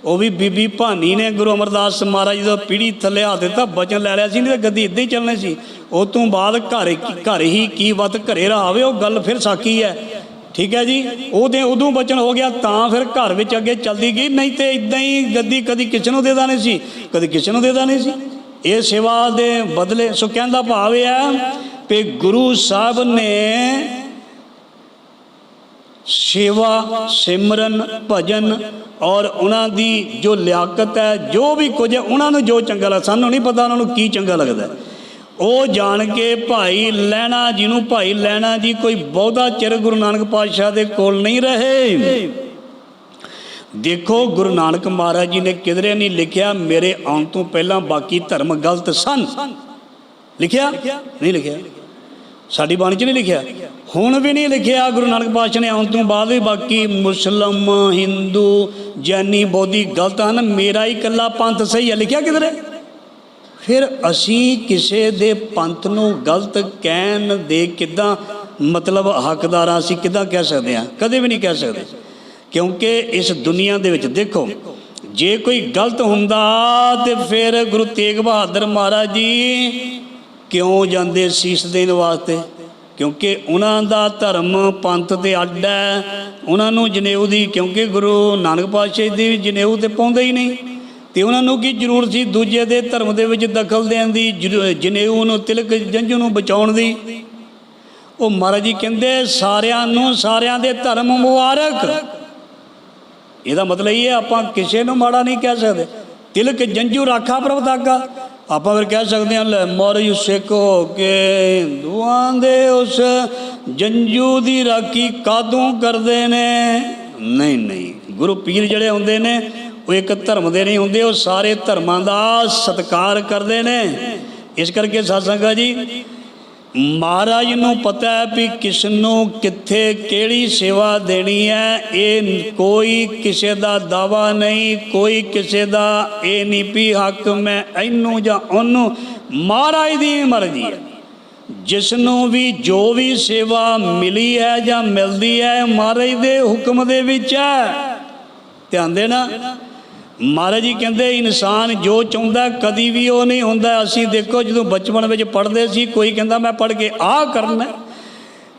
ਉਹ ਵੀ ਬੀਬੀ ਭਾਨੀ ਨੇ ਗੁਰੂ ਅਮਰਦਾਸ ਮਹਾਰਾਜ ਜੀ ਦਾ ਪੀੜੀ ਥੱਲੇ ਹੱਥ ਦਿੱਤਾ, ਬਚਨ ਲੈ ਲਿਆ ਸੀ, ਨਹੀਂ ਤਾਂ ਗੱਦੀ ਇੱਦਾਂ ਹੀ ਚੱਲਣੀ ਸੀ। ਉਹ ਤੋਂ ਬਾਅਦ ਘਰ ਘਰ ਹੀ ਕੀ ਵਤ ਘਰੇ ਰਹਾਵੇ ਉਹ ਗੱਲ ਫਿਰ ਸਾਕੀ ਹੈ। ਠੀਕ ਹੈ ਜੀ? ਉਹਦੇ ਉਦੋਂ ਬਚਨ ਹੋ ਗਿਆ, ਤਾਂ ਫਿਰ ਘਰ ਵਿੱਚ ਅੱਗੇ ਚੱਲਦੀ ਗਈ। ਨਹੀਂ ਤੇ ਇਦਾਂ ਹੀ ਗੱਦੀ ਕਦੀ ਕਿਸੇ ਨੂੰ ਦੇ ਦਾਣੀ ਸੀ, ਕਦੀ ਕਿਸੇ ਨੂੰ ਦੇ ਦਾਣੀ ਸੀ। ਇਹ ਸੇਵਾ ਦੇ ਬਦਲੇ ਸੋ ਕਹਿੰਦਾ ਭਾਵ ਇਹ ਹੈ ਕਿ ਗੁਰੂ ਸਾਹਿਬ ਨੇ ਸੇਵਾ, ਸਿਮਰਨ, ਭਜਨ ਔਰ ਉਹਨਾਂ ਦੀ ਜੋ ਲਿਆਕਤ ਹੈ, ਜੋ ਵੀ ਕੁਝ ਹੈ, ਉਹਨਾਂ ਨੂੰ ਜੋ ਚੰਗਾ ਲੱਗਦਾ, ਸਾਨੂੰ ਨਹੀਂ ਪਤਾ ਉਹਨਾਂ ਨੂੰ ਕੀ ਚੰਗਾ ਲੱਗਦਾ। ਉਹ ਜਾਣ ਕੇ ਭਾਈ ਲੈਣਾ ਜੀ ਨੂੰ ਭਾਈ ਲੈਣਾ ਜੀ ਕੋਈ ਬਹੁਤਾ ਚਿਰ ਗੁਰੂ ਨਾਨਕ ਪਾਤਸ਼ਾਹ ਦੇ ਕੋਲ ਨਹੀਂ ਰਹੇ। ਦੇਖੋ ਗੁਰੂ ਨਾਨਕ ਮਹਾਰਾਜ ਜੀ ਨੇ ਕਿਧਰੇ ਨਹੀਂ ਲਿਖਿਆ, ਮੇਰੇ ਆਉਣ ਤੋਂ ਪਹਿਲਾਂ ਬਾਕੀ ਧਰਮ ਗਲਤ ਸਨ। ਲਿਖਿਆ? ਨਹੀਂ ਲਿਖਿਆ। ਸਾਡੀ ਬਾਣੀ 'ਚ ਨਹੀਂ ਲਿਖਿਆ। ਹੁਣ ਵੀ ਨਹੀਂ ਲਿਖਿਆ ਗੁਰੂ ਨਾਨਕ ਪਾਤਸ਼ਾਹ ਨੇ, ਆਉਣ ਤੋਂ ਬਾਅਦ ਵੀ ਬਾਕੀ ਮੁਸਲਮ, ਹਿੰਦੂ, ਜੈਨੀ, ਬੋਧੀ ਗਲਤ ਹਨ, ਮੇਰਾ ਹੀ ਇਕੱਲਾ ਪੰਥ ਸਹੀ ਹੈ। ਲਿਖਿਆ ਕਿਧਰੇ? ਫਿਰ ਅਸੀਂ ਕਿਸੇ ਦੇ ਪੰਥ ਨੂੰ ਗਲਤ ਕਹਿਣ ਦੇ ਕਿਦਾਂ ਮਤਲਬ ਹੱਕਦਾਰ ਅਸੀਂ ਕਿਦਾਂ ਕਹਿ ਸਕਦੇ ਹਾਂ? ਕਦੇ ਵੀ ਨਹੀਂ ਕਹਿ ਸਕਦੇ। ਕਿਉਂਕਿ ਇਸ ਦੁਨੀਆ ਦੇ ਵਿੱਚ ਦੇਖੋ, ਜੇ ਕੋਈ ਗਲਤ ਹੁੰਦਾ ਤੇ ਫਿਰ ਗੁਰੂ ਤੇਗ ਬਹਾਦਰ ਮਹਾਰਾਜ ਜੀ ਕਿਉਂ ਜਾਂਦੇ ਸੀਸ ਦੇਣ ਵਾਸਤੇ? ਕਿਉਂਕਿ ਉਹਨਾਂ ਦਾ ਧਰਮ ਪੰਥ ਤੇ ਅੱਡ ਹੈ। ਉਹਨਾਂ ਨੂੰ ਜਨੇਊ ਦੀ, ਕਿਉਂਕਿ ਗੁਰੂ ਨਾਨਕ ਪਾਤਸ਼ਾਹ ਦੀ ਜਨੇਊ ਤੇ ਪਾਉਂਦੇ ਹੀ ਨਹੀਂ। ਤੇ ਉਹਨਾਂ ਨੂੰ ਕੀ ਜ਼ਰੂਰ ਸੀ ਦੂਜੇ ਦੇ ਧਰਮ ਦੇ ਵਿੱਚ ਦਖਲ ਦੇਣ ਦੀ ਜਨੇਊ ਨੂੰ, ਤਿਲਕ ਜੰਝੂ ਨੂੰ ਬਚਾਉਣ ਦੀ? ਉਹ ਮਹਾਰਾਜ ਜੀ ਕਹਿੰਦੇ, ਸਾਰਿਆਂ ਨੂੰ ਸਾਰਿਆਂ ਦੇ ਧਰਮ ਮੁਬਾਰਕ। ਇਹਦਾ ਮਤਲਬ ਇਹ ਹੈ, ਆਪਾਂ ਕਿਸੇ ਨੂੰ ਮਾੜਾ ਨਹੀਂ ਕਹਿ ਸਕਦੇ। ਤਿਲਕ ਜੰਜੂ ਰਾਖਾ ਪ੍ਰਭ ਤਾਕਾ ਆਪਾਂ ਫਿਰ ਕਹਿ ਸਕਦੇ ਹਾਂ, ਲੈ ਮੌਰਜ ਸਿੱਖ ਹੋ ਕੇ ਹਿੰਦੂਆਂ ਦੇ ਉਸ ਜੰਜੂ ਦੀ ਰਾਖੀ ਕਾਦੋਂ ਕਰਦੇ ਨੇ? ਨਹੀਂ ਨਹੀਂ, ਗੁਰੂ ਪੀਰ ਜਿਹੜੇ ਹੁੰਦੇ ਨੇ, ਉਹ ਇੱਕ ਧਰਮ ਦੇ ਨਹੀਂ ਹੁੰਦੇ, ਉਹ ਸਾਰੇ ਧਰਮਾਂ ਦਾ ਸਤਿਕਾਰ ਕਰਦੇ ਨੇ। ਇਸ ਕਰਕੇ ਸਾਧ ਸੰਗਤ ਜੀ ਮਹਾਰਾਜ ਨੂੰ ਪਤਾ ਹੈ ਵੀ ਕਿਸ ਨੂੰ ਕਿੱਥੇ ਕਿਹੜੀ ਸੇਵਾ ਦੇਣੀ ਹੈ, ਇਹ ਕੋਈ ਕਿਸੇ ਦਾ ਦਾਵਾ ਨਹੀਂ, ਕੋਈ ਕਿਸੇ ਦਾ ਇਹ ਨਹੀਂ ਵੀ ਹੱਕ ਮੈਂ ਇਹਨੂੰ ਜਾਂ ਉਹਨੂੰ, ਮਹਾਰਾਜ ਦੀ ਮਰਜ਼ੀ ਹੈ। ਜਿਸ ਨੂੰ ਵੀ ਜੋ ਵੀ ਸੇਵਾ ਮਿਲੀ ਹੈ ਜਾਂ ਮਿਲਦੀ ਹੈ, ਮਹਾਰਾਜ ਦੇ ਹੁਕਮ ਦੇ ਵਿੱਚ ਹੈ। ਧਿਆਨ ਦੇਣਾ ਮਹਾਰਾਜ ਜੀ ਕਹਿੰਦੇ, ਇਨਸਾਨ ਜੋ ਚਾਹੁੰਦਾ ਕਦੀ ਵੀ ਉਹ ਨਹੀਂ ਹੁੰਦਾ। ਅਸੀਂ ਦੇਖੋ, ਜਦੋਂ ਬਚਪਨ ਵਿੱਚ ਪੜ੍ਹਦੇ ਸੀ, ਕੋਈ ਕਹਿੰਦਾ, ਮੈਂ ਪੜ੍ਹ ਕੇ ਆਹ ਕਰਨਾ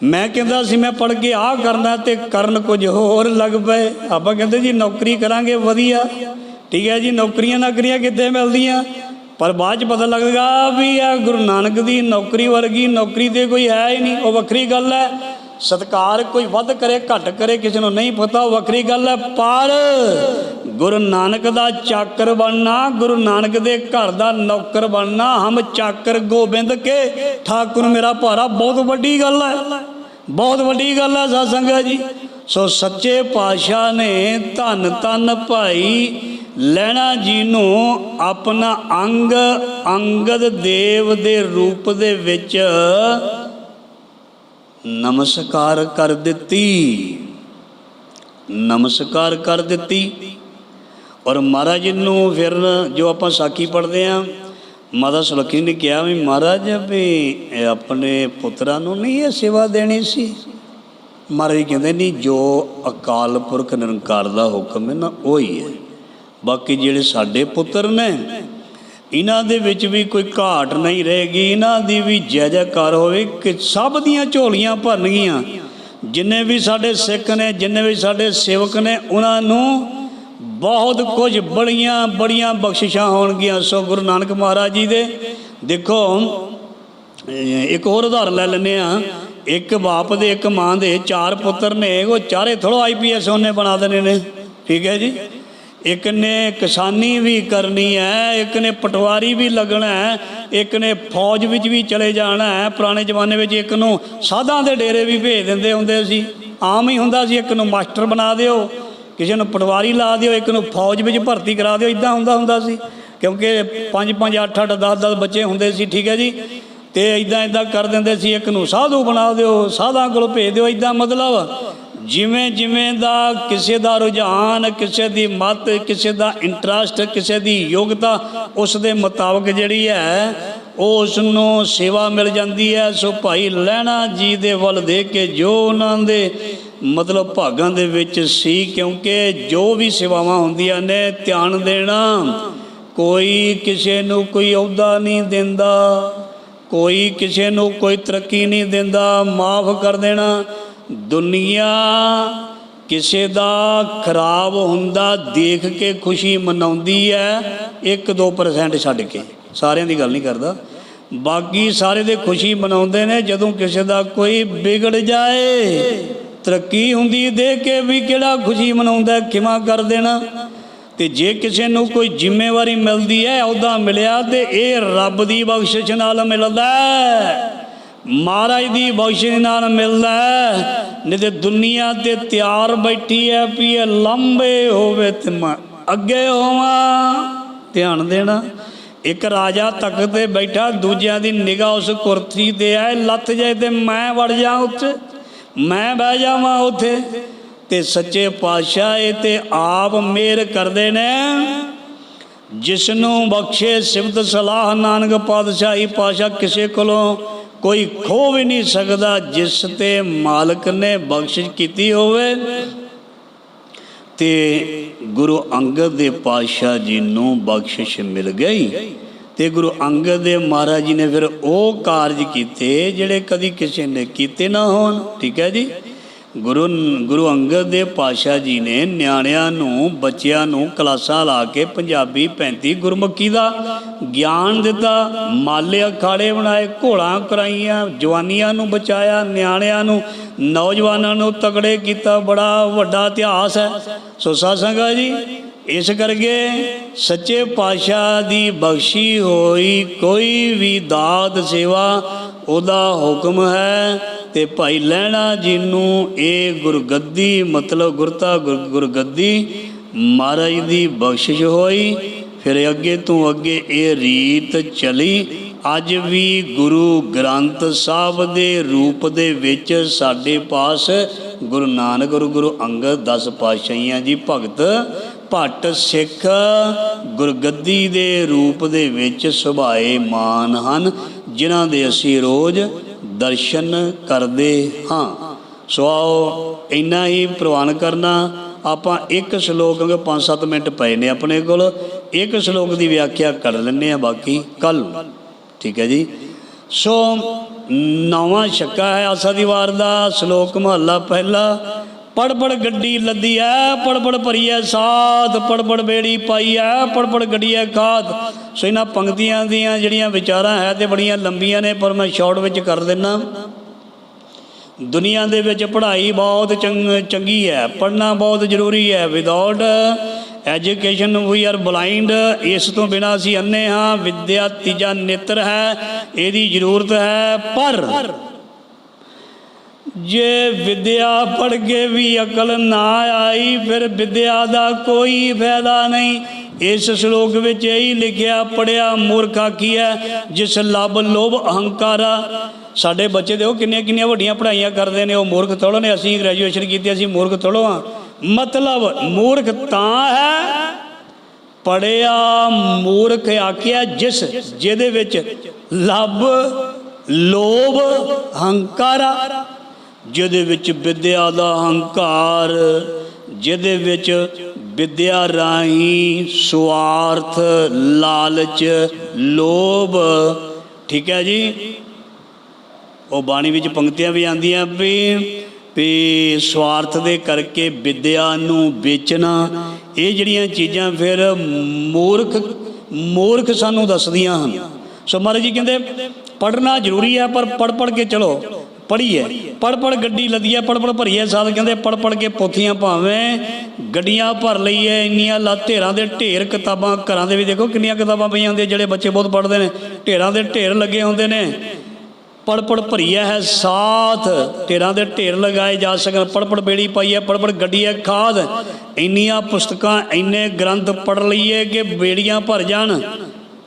ਮੈਂ ਕਹਿੰਦਾ ਸੀ, ਮੈਂ ਪੜ੍ਹ ਕੇ ਆਹ ਕਰਨਾ ਤੇ ਕਰਨ ਕੁਝ ਹੋਰ ਲੱਗ ਪਏ। ਆਪਾਂ ਕਹਿੰਦੇ ਜੀ, ਨੌਕਰੀ ਕਰਾਂਗੇ, ਵਧੀਆ। ਠੀਕ ਹੈ ਜੀ, ਨੌਕਰੀਆਂ ਨਾਕਰੀਆਂ ਕਿੱਥੇ ਮਿਲਦੀਆਂ? ਪਰ ਬਾਅਦ ਚ ਪਤਾ ਲੱਗਦਾ ਵੀ ਇਹ ਗੁਰੂ ਨਾਨਕ ਦੀ ਨੌਕਰੀ ਵਰਗੀ ਨੌਕਰੀ ਤੇ ਕੋਈ ਹੈ ਹੀ ਨਹੀਂ। ਉਹ ਵੱਖਰੀ ਗੱਲ ਹੈ। ਸਤਕਾਰ ਕੋਈ ਵੱਧ ਕਰੇ, ਘੱਟ ਕਰੇ, ਕਿਸੇ ਨੂੰ ਨਹੀਂ ਪਤਾ ਵੱਖਰੀ ਗੱਲ ਹੈ। ਪਰ ਗੁਰੂ ਨਾਨਕ ਦਾ ਚਾਕਰ ਬਣਨਾ, ਗੁਰੂ ਨਾਨਕ ਦੇ ਘਰ ਦਾ ਨੌਕਰ ਬਣਨਾ, ਹਮ ਚਾਕਰ ਗੋਬਿੰਦ ਕੇ ਠਾਕੁਰ ਮੇਰਾ ਭਾਰਾ, ਬਹੁਤ ਵੱਡੀ ਗੱਲ ਹੈ। ਬਹੁਤ ਵੱਡੀ ਗੱਲ ਹੈ ਸਾਧ ਸੰਗਤ ਜੀ। ਸੋ ਸੱਚੇ ਪਾਤਸ਼ਾਹ ਨੇ ਧੰਨ ਧੰਨ ਭਾਈ ਲੈਣਾ ਜੀ ਨੂੰ ਆਪਣਾ ਅੰਗ, ਅੰਗਦ ਦੇਵ ਦੇ ਰੂਪ ਦੇ ਵਿੱਚ ਨਮਸਕਾਰ ਕਰ ਦਿੱਤੀ। ਨਮਸਕਾਰ ਕਰ ਦਿੱਤੀ। ਔਰ ਮਹਾਰਾਜ ਨੂੰ ਫਿਰ ਜੋ ਆਪਾਂ ਸਾਖੀ ਪੜ੍ਹਦੇ ਆ, ਮਾਤਾ ਸੁਲੱਖੀ ਨੇ ਕਿਹਾ ਵੀ ਮਹਾਰਾਜ ਵੀ ਇਹ ਆਪਣੇ ਪੁੱਤਰਾਂ ਨੂੰ ਨਹੀਂ ਇਹ ਸੇਵਾ ਦੇਣੀ ਸੀ। ਮਹਾਰਾਜ ਕਹਿੰਦੇ, ਨਹੀਂ, ਜੋ ਅਕਾਲ ਪੁਰਖ ਨਿਰੰਕਾਰ ਦਾ ਹੁਕਮ ਹੈ ਨਾ, ਉਹ ਹੀ। ਹੈ ਬਾਕੀ ਜਿਹੜੇ ਸਾਡੇ ਪੁੱਤਰ ਨੇ ਇਹਨਾਂ ਦੇ ਵਿੱਚ ਵੀ ਕੋਈ ਘਾਟ ਨਹੀਂ ਰਹੇਗੀ। ਇਹਨਾਂ ਦੀ ਵੀ ਜੈ ਜੈਕਾਰ ਹੋਵੇ ਕਿ ਸਭ ਦੀਆਂ ਝੋਲੀਆਂ ਭਰਨਗੀਆਂ। ਜਿੰਨੇ ਵੀ ਸਾਡੇ ਸਿੱਖ ਨੇ, ਜਿੰਨੇ ਵੀ ਸਾਡੇ ਸੇਵਕ ਨੇ, ਉਹਨਾਂ ਨੂੰ ਬਹੁਤ ਕੁਝ ਬੜੀਆਂ ਬੜੀਆਂ ਬਖਸ਼ਿਸ਼ਾਂ ਹੋਣਗੀਆਂ। ਸੋ ਗੁਰੂ ਨਾਨਕ ਮਹਾਰਾਜ ਜੀ ਦੇ, ਦੇਖੋ ਇੱਕ ਹੋਰ ਉਦਾਹਰਨ ਲੈ ਲੈਂਦੇ ਆ ਇੱਕ ਬਾਪ ਦੇ ਇੱਕ ਮਾਂ ਦੇ ਚਾਰ ਪੁੱਤਰ ਨੇ, ਉਹ ਚਾਰੇ ਥੋੜੋ ਆਈਪੀਐਸ ਉਹਨੇ ਬਣਾ ਦੇਣੇ ਨੇ। ਠੀਕ ਹੈ ਜੀ? ਇੱਕ ਨੇ ਕਿਸਾਨੀ ਵੀ ਕਰਨੀ ਹੈ, ਇੱਕ ਨੇ ਪਟਵਾਰੀ ਵੀ ਲੱਗਣਾ ਹੈ, ਇੱਕ ਨੇ ਫੌਜ ਵਿੱਚ ਵੀ ਚਲੇ ਜਾਣਾ ਹੈ। ਪੁਰਾਣੇ ਜ਼ਮਾਨੇ ਵਿੱਚ ਇੱਕ ਨੂੰ ਸਾਧਾਂ ਦੇ ਡੇਰੇ ਵੀ ਭੇਜ ਦਿੰਦੇ ਹੁੰਦੇ ਸੀ। ਆਮ ਹੀ ਹੁੰਦਾ ਸੀ, ਇੱਕ ਨੂੰ ਮਾਸਟਰ ਬਣਾ ਦਿਓ, ਕਿਸੇ ਨੂੰ ਪਟਵਾਰੀ ਲਾ ਦਿਓ, ਇੱਕ ਨੂੰ ਫੌਜ ਵਿੱਚ ਭਰਤੀ ਕਰਾ ਦਿਓ ਇਦਾਂ ਹੁੰਦਾ ਹੁੰਦਾ ਸੀ। ਕਿਉਂਕਿ 5 5 8 8 10 10 ਬੱਚੇ ਹੁੰਦੇ ਸੀ, ਠੀਕ ਹੈ ਜੀ? ਤੇ ਇਦਾਂ ਇਦਾਂ ਕਰ ਦਿੰਦੇ ਸੀ, ਇੱਕ ਨੂੰ ਸਾਧੂ ਬਣਾ ਦਿਓ, ਸਾਧਾਂ ਕੋਲ ਭੇਜ ਦਿਓ ਇਦਾਂ ਮਤਲਬ ਜਿਵੇਂ ਜਿਵੇਂ ਦਾ ਕਿਸੇ ਦਾ ਰੁਝਾਨ, ਕਿਸੇ ਦੀ ਮਤ, ਕਿਸੇ ਦਾ ਇੰਟਰਸਟ ਕਿਸੇ ਦੀ ਯੋਗਤਾ ਉਸ ਦੇ ਮੁਤਾਬਕ ਜਿਹੜੀ ਹੈ, ਉਹ ਉਸ ਨੂੰ ਸੇਵਾ ਮਿਲ ਜਾਂਦੀ ਹੈ। ਸੋ ਭਾਈ ਲਹਿਣਾ ਜੀ ਦੇ ਵੱਲ ਦੇ ਕੇ ਜੋ ਉਹਨਾਂ ਦੇ ਮਤਲਬ ਭਾਗਾਂ ਦੇ ਵਿੱਚ ਸੀ, ਕਿਉਂਕਿ ਜੋ ਵੀ ਸੇਵਾਵਾਂ ਹੁੰਦੀਆਂ ਨੇ, ਧਿਆਨ ਦੇਣਾ, ਕੋਈ ਕਿਸੇ ਨੂੰ ਕੋਈ ਅਹੁਦਾ ਨਹੀਂ ਦਿੰਦਾ, ਕੋਈ ਕਿਸੇ ਨੂੰ ਕੋਈ ਤਰੱਕੀ ਨਹੀਂ ਦਿੰਦਾ, ਮਾਫ ਕਰ ਦੇਣਾ ਦੁਨੀਆ ਕਿਸੇ ਦਾ ਖਰਾਬ ਹੁੰਦਾ ਦੇਖ ਕੇ ਖੁਸ਼ੀ ਮਨਾਉਂਦੀ ਹੈ 1-2% ਛੱਡ ਕੇ। ਸਾਰਿਆਂ ਦੀ ਗੱਲ ਨਹੀਂ ਕਰਦਾ। ਬਾਕੀ ਸਾਰੇ ਦੇ ਖੁਸ਼ੀ ਮਨਾਉਂਦੇ ਨੇ, ਜਦੋਂ ਕਿਸੇ ਦਾ ਕੋਈ ਵਿਗੜ ਜਾਏ, ਤਰੱਕੀ ਹੁੰਦੀ ਦੇਖ ਕੇ ਵੀ ਕਿਹੜਾ ਖੁਸ਼ੀ ਮਨਾਉਂਦਾ ਕਿਮਾ ਕਰ ਦੇਣਾ। ਤੇ ਜੇ ਕਿਸੇ ਨੂੰ ਕੋਈ ਜ਼ਿੰਮੇਵਾਰੀ ਮਿਲਦੀ ਹੈ ਅਹੁਦਾ ਮਿਲਿਆ ਤੇ ਇਹ ਰੱਬ ਦੀ ਬਖਸ਼ਿਸ਼ ਨਾਲ ਮਿਲਦਾ ਹੈ। ਮਹਾਰਾਜ ਦੀ ਬਖਸ਼ਿਸ਼ ਨਾਲ ਮਿਲਦਾ ਹੈ। ਨਹੀਂ ਤੇ ਦੁਨੀਆ ਤੇ ਤਿਆਰ ਬੈਠੀ ਹੈ ਵੀ ਇਹ ਲੰਬੇ ਹੋਵੇ ਤੇ ਮੈਂ ਅੱਗੇ ਹੋਵਾਂ, ਧਿਆਨ ਦੇਣਾ। ਇੱਕ ਰਾਜਾ ਤਖਤ ਤੇ ਬੈਠਾ, ਦੂਜਿਆਂ ਦੀ ਨਿਗਾਹ ਉਸ ਕੁਰਸੀ ਤੇ ਹੈ। ਲੱਥ ਜਾਏ ਤੇ ਮੈਂ ਵੜ ਜਾ ਉੱਥੇ, ਮੈਂ ਬਹਿ ਜਾਵਾਂ ਉੱਥੇ। ਤੇ ਸੱਚੇ ਪਾਤਸ਼ਾਹ ਇਹ ਤੇ ਆਪ ਮੇਰ ਕਰਦੇ ਨੇ। ਜਿਸ ਨੂੰ ਬਖਸ਼ੇ ਸਿਫਤ ਸਲਾਹ, ਨਾਨਕ ਪਾਤਸ਼ਾਹੀ ਪਾਸ਼ਾ ਕਿਸੇ ਕੋਲੋਂ ਕੋਈ ਖੋ ਵੀ ਨਹੀਂ ਸਕਦਾ ਜਿਸ ਤੇ ਮਾਲਕ ਨੇ ਬਖਸ਼ਿਸ਼ ਕੀਤੀ ਹੋਵੇ। ਤੇ ਗੁਰੂ ਅੰਗਦ ਦੇ ਪਾਤਸ਼ਾਹ ਜੀ ਨੂੰ ਬਖਸ਼ਿਸ਼ ਮਿਲ ਗਈ। ਤੇ ਗੁਰੂ ਅੰਗਦ ਦੇ ਮਹਾਰਾਜ ਜੀ ਨੇ ਫਿਰ ਉਹ ਕਾਰਜ ਕੀਤੇ ਜਿਹੜੇ ਕਦੀ ਕਿਸੇ ਨੇ ਕੀਤੇ ਨਾ ਹੋਣ। ਠੀਕ ਹੈ ਜੀ? ਗੁਰੂ ਗੁਰੂ ਅੰਗਦ ਦੇਵ ਪਾਤਸ਼ਾਹ ਜੀ ਨੇ ਨਿਆਣਿਆਂ ਨੂੰ, ਬੱਚਿਆਂ ਨੂੰ ਕਲਾਸਾਂ ਲਾ ਕੇ ਪੰਜਾਬੀ 35 ਗੁਰਮੁਖੀ ਦਾ ਗਿਆਨ ਦਿੱਤਾ। ਮਾਲੇ ਅਖਾੜੇ ਬਣਾਏ, ਘੋੜਾਂ ਕਰਾਈਆਂ, ਜਵਾਨੀਆਂ ਨੂੰ ਬਚਾਇਆ, ਨਿਆਣਿਆਂ ਨੂੰ, ਨੌਜਵਾਨਾਂ ਨੂੰ ਤਗੜੇ ਕੀਤਾ। ਬੜਾ ਵੱਡਾ ਇਤਿਹਾਸ ਹੈ। ਸੋ ਸਾਧ ਸੰਗਤ ਜੀ, ਇਸ ਕਰਕੇ ਸੱਚੇ ਪਾਤਸ਼ਾਹ ਦੀ ਬਖਸ਼ੀ ਹੋਈ ਕੋਈ ਵੀ ਦਾਤ ਸੇਵਾ, ਉਹਦਾ ਹੁਕਮ ਹੈ ਤੇ ਭਾਈ ਲਹਿਣਾ ਜੀ ਨੂੰ ਇਹ ਗੁਰਗੱਦੀ, ਮਤਲਬ ਗੁਰਤਾ ਗੁਰ- ਗੁਰਗੱਦੀ ਮਹਾਰਾਜ ਦੀ ਬਖਸ਼ਿਸ਼ ਹੋਈ, ਫਿਰ ਅੱਗੇ ਤੋਂ ਅੱਗੇ ਇਹ ਰੀਤ ਚਲੀ। ਅੱਜ ਵੀ ਗੁਰੂ ਗ੍ਰੰਥ ਸਾਹਿਬ ਦੇ ਰੂਪ ਦੇ ਵਿੱਚ ਸਾਡੇ ਪਾਸ ਗੁਰੂ ਨਾਨਕ ਗੁਰੂ ਗੁਰੂ ਅੰਗਦ 10 ਪਾਤਸ਼ਾਹੀਆਂ ਜੀ ਭਗਤ ਭੱਟ ਸਿੱਖ ਗੁਰਗੱਦੀ ਦੇ ਰੂਪ ਦੇ ਵਿੱਚ ਸੁਭਾਏ ਮਾਨ ਹਨ, ਜਿਨ੍ਹਾਂ ਦੇ ਅਸੀਂ ਰੋਜ਼ ਦਰਸ਼ਨ ਕਰਦੇ ਹਾਂ। ਸੋ ਆਓ, ਇੰਨਾ ਹੀ ਪ੍ਰਵਾਨ ਕਰਨਾ। ਆਪਾਂ ਇੱਕ ਸ਼ਲੋਕ, ਕਿਉਂਕਿ 5-7 ਮਿੰਟ ਪਏ ਨੇ ਆਪਣੇ ਕੋਲ, ਇੱਕ ਸ਼ਲੋਕ ਦੀ ਵਿਆਖਿਆ ਕਰ ਲੈਂਦੇ ਆ ਬਾਕੀ ਕੱਲ ਠੀਕ ਹੈ ਜੀ? ਸੋ ਨੌਵਾਂ ਛੱਕਾ ਹੈ ਆਸਾ ਦੀ ਵਾਰ ਦਾ, ਸ਼ਲੋਕ ਮਹੱਲਾ ਪਹਿਲਾ। ਪੜ ਪੜ ਗੱਡੀ ਲੱਦੀ ਐ ਪੜ ਪੜ ਭਰੀ ਐ ਸਾਧ ਪੜ ਪੜ ਬੇੜੀ ਪਾਈ ਐ ਪੜ ਪੜ ਗੱਡੀ ਐ ਖਾਦ। ਸੋ ਇਹਨਾਂ ਪੰਕਤੀਆਂ ਦੀਆਂ ਜਿਹੜੀਆਂ ਵਿਚਾਰਾਂ ਹੈ ਤੇ ਬੜੀਆਂ ਲੰਬੀਆਂ ਨੇ, ਪਰ ਮੈਂ ਸ਼ਾਰਟ ਵਿੱਚ ਕਰ ਦਿੰਨਾ। ਦੁਨੀਆ ਦੇ ਵਿੱਚ ਪੜ੍ਹਾਈ ਬਹੁਤ ਚੰਗ- ਚੰਗੀ ਹੈ ਪੜ੍ਹਨਾ ਬਹੁਤ ਜ਼ਰੂਰੀ ਹੈ without education we are blind ਇਸ ਤੋਂ ਬਿਨਾ ਅਸੀਂ ਅੰਨੇ ਹਾਂ, ਵਿਦਿਆ ਤੀਜਾ ਨੇਤਰ ਹੈ, ਇਹਦੀ ਜ਼ਰੂਰਤ ਹੈ ਪਰ ਜੇ ਵਿਦਿਆ ਪੜ੍ਹ ਕੇ ਵੀ ਅਕਲ ਨਾ ਆਈ, ਫਿਰ ਵਿਦਿਆ ਦਾ ਕੋਈ ਫਾਇਦਾ ਨਹੀਂ। ਇਸ ਸ਼ਲੋਕ ਵਿੱਚ ਇਹੀ ਲਿਖਿਆ ਪੜਿਆ ਮੂਰਖ ਹੈ? ਜਿਸ ਲੱਭ ਲੋਭ ਅਹੰਕਾਰਾ ਸਾਡੇ ਬੱਚੇ ਦੇ ਉਹ ਕਿੰਨੀਆਂ ਕਿੰਨੀਆਂ ਵੱਡੀਆਂ ਪੜ੍ਹਾਈਆਂ ਕਰਦੇ ਨੇ, ਉਹ ਮੂਰਖ ਥੋੜੋ ਨੇ, ਅਸੀਂ ਗ੍ਰੈਜੂਏਸ਼ਨ ਕੀਤੀ, ਅਸੀਂ ਮੂਰਖ ਥੋੜੋ ਆ ਮਤਲਬ ਮੂਰਖ ਤਾਂ ਹੈ ਪੜਿਆ ਮੂਰਖ ਆਖਿਆ ਜਿਸ ਜਿਹਦੇ ਵਿੱਚ ਲੱਭ ਲੋਭ ਹੰਕਾਰਾ ਜਿਹਦੇ ਵਿੱਚ ਵਿਦਿਆ ਦਾ ਹੰਕਾਰ, ਜਿਹਦੇ ਵਿੱਚ ਵਿਦਿਆ ਰਾਹੀਂ ਸਵਾਰਥ ਲਾਲਚ, ਲੋਭ, ਠੀਕ ਹੈ ਜੀ? ਉਹ ਬਾਣੀ ਵਿੱਚ ਪੰਕਤੀਆਂ ਵੀ ਆਂਦੀਆਂ ਵੀ ਵੀ ਸਵਾਰਥ ਦੇ ਕਰਕੇ ਵਿਦਿਆ ਨੂੰ ਵੇਚਣਾ, ਇਹ ਜਿਹੜੀਆਂ ਚੀਜ਼ਾਂ ਫਿਰ ਮੂਰਖ ਮੂਰਖ ਸਾਨੂੰ ਦੱਸਦੀਆਂ ਹਨ। ਸੋ ਮਹਾਰਾਜ ਜੀ ਕਹਿੰਦੇ, ਪੜ੍ਹਨਾ ਜ਼ਰੂਰੀ ਹੈ, ਪਰ ਪੜ ਪੜ ਕੇ ਚਲੋ। ਪੜ੍ਹੀਏ। ਪੜ ਪੜ ਗੱਡੀ ਲੱਦੀ ਹੈ ਪੜ ਪੜ ਭਰੀ ਹੈ ਸਾਧ, ਕਹਿੰਦੇ ਪੜ ਪੜ ਕੇ ਪੋਥੀਆਂ ਭਾਵੇਂ। ਗੱਡੀਆਂ ਭਰ ਲਈਏ, ਇੰਨੀਆਂ ਲਾ ਢੇਰਾਂ ਦੇ ਢੇਰ ਕਿਤਾਬਾਂ, ਘਰਾਂ ਦੇ ਵੀ ਦੇਖੋ ਕਿੰਨੀਆਂ ਕਿਤਾਬਾਂ ਪਈਆਂ ਹੁੰਦੀਆਂ, ਜਿਹੜੇ ਬੱਚੇ ਬਹੁਤ ਪੜ੍ਹਦੇ ਨੇ। ਢੇਰਾਂ ਦੇ ਢੇਰ ਲੱਗੇ ਹੁੰਦੇ ਨੇ। ਪੜ ਪੜ ਭਰੀਆ ਹੈ ਸਾਥ ਢੇਰਾਂ ਦੇ ਢੇਰ ਲਗਾਏ ਜਾ ਸਕਣ। ਪੜ ਪੜ ਬੇੜੀ ਪਾਈ ਹੈ ਪੜ ਪੜ ਗੱਡੀ ਹੈ ਖਾਦ। ਇੰਨੀਆਂ ਪੁਸਤਕਾਂ, ਇੰਨੇ ਗ੍ਰੰਥ ਪੜ ਲਈਏ ਕਿ ਬੇੜੀਆਂ ਭਰ ਜਾਣ।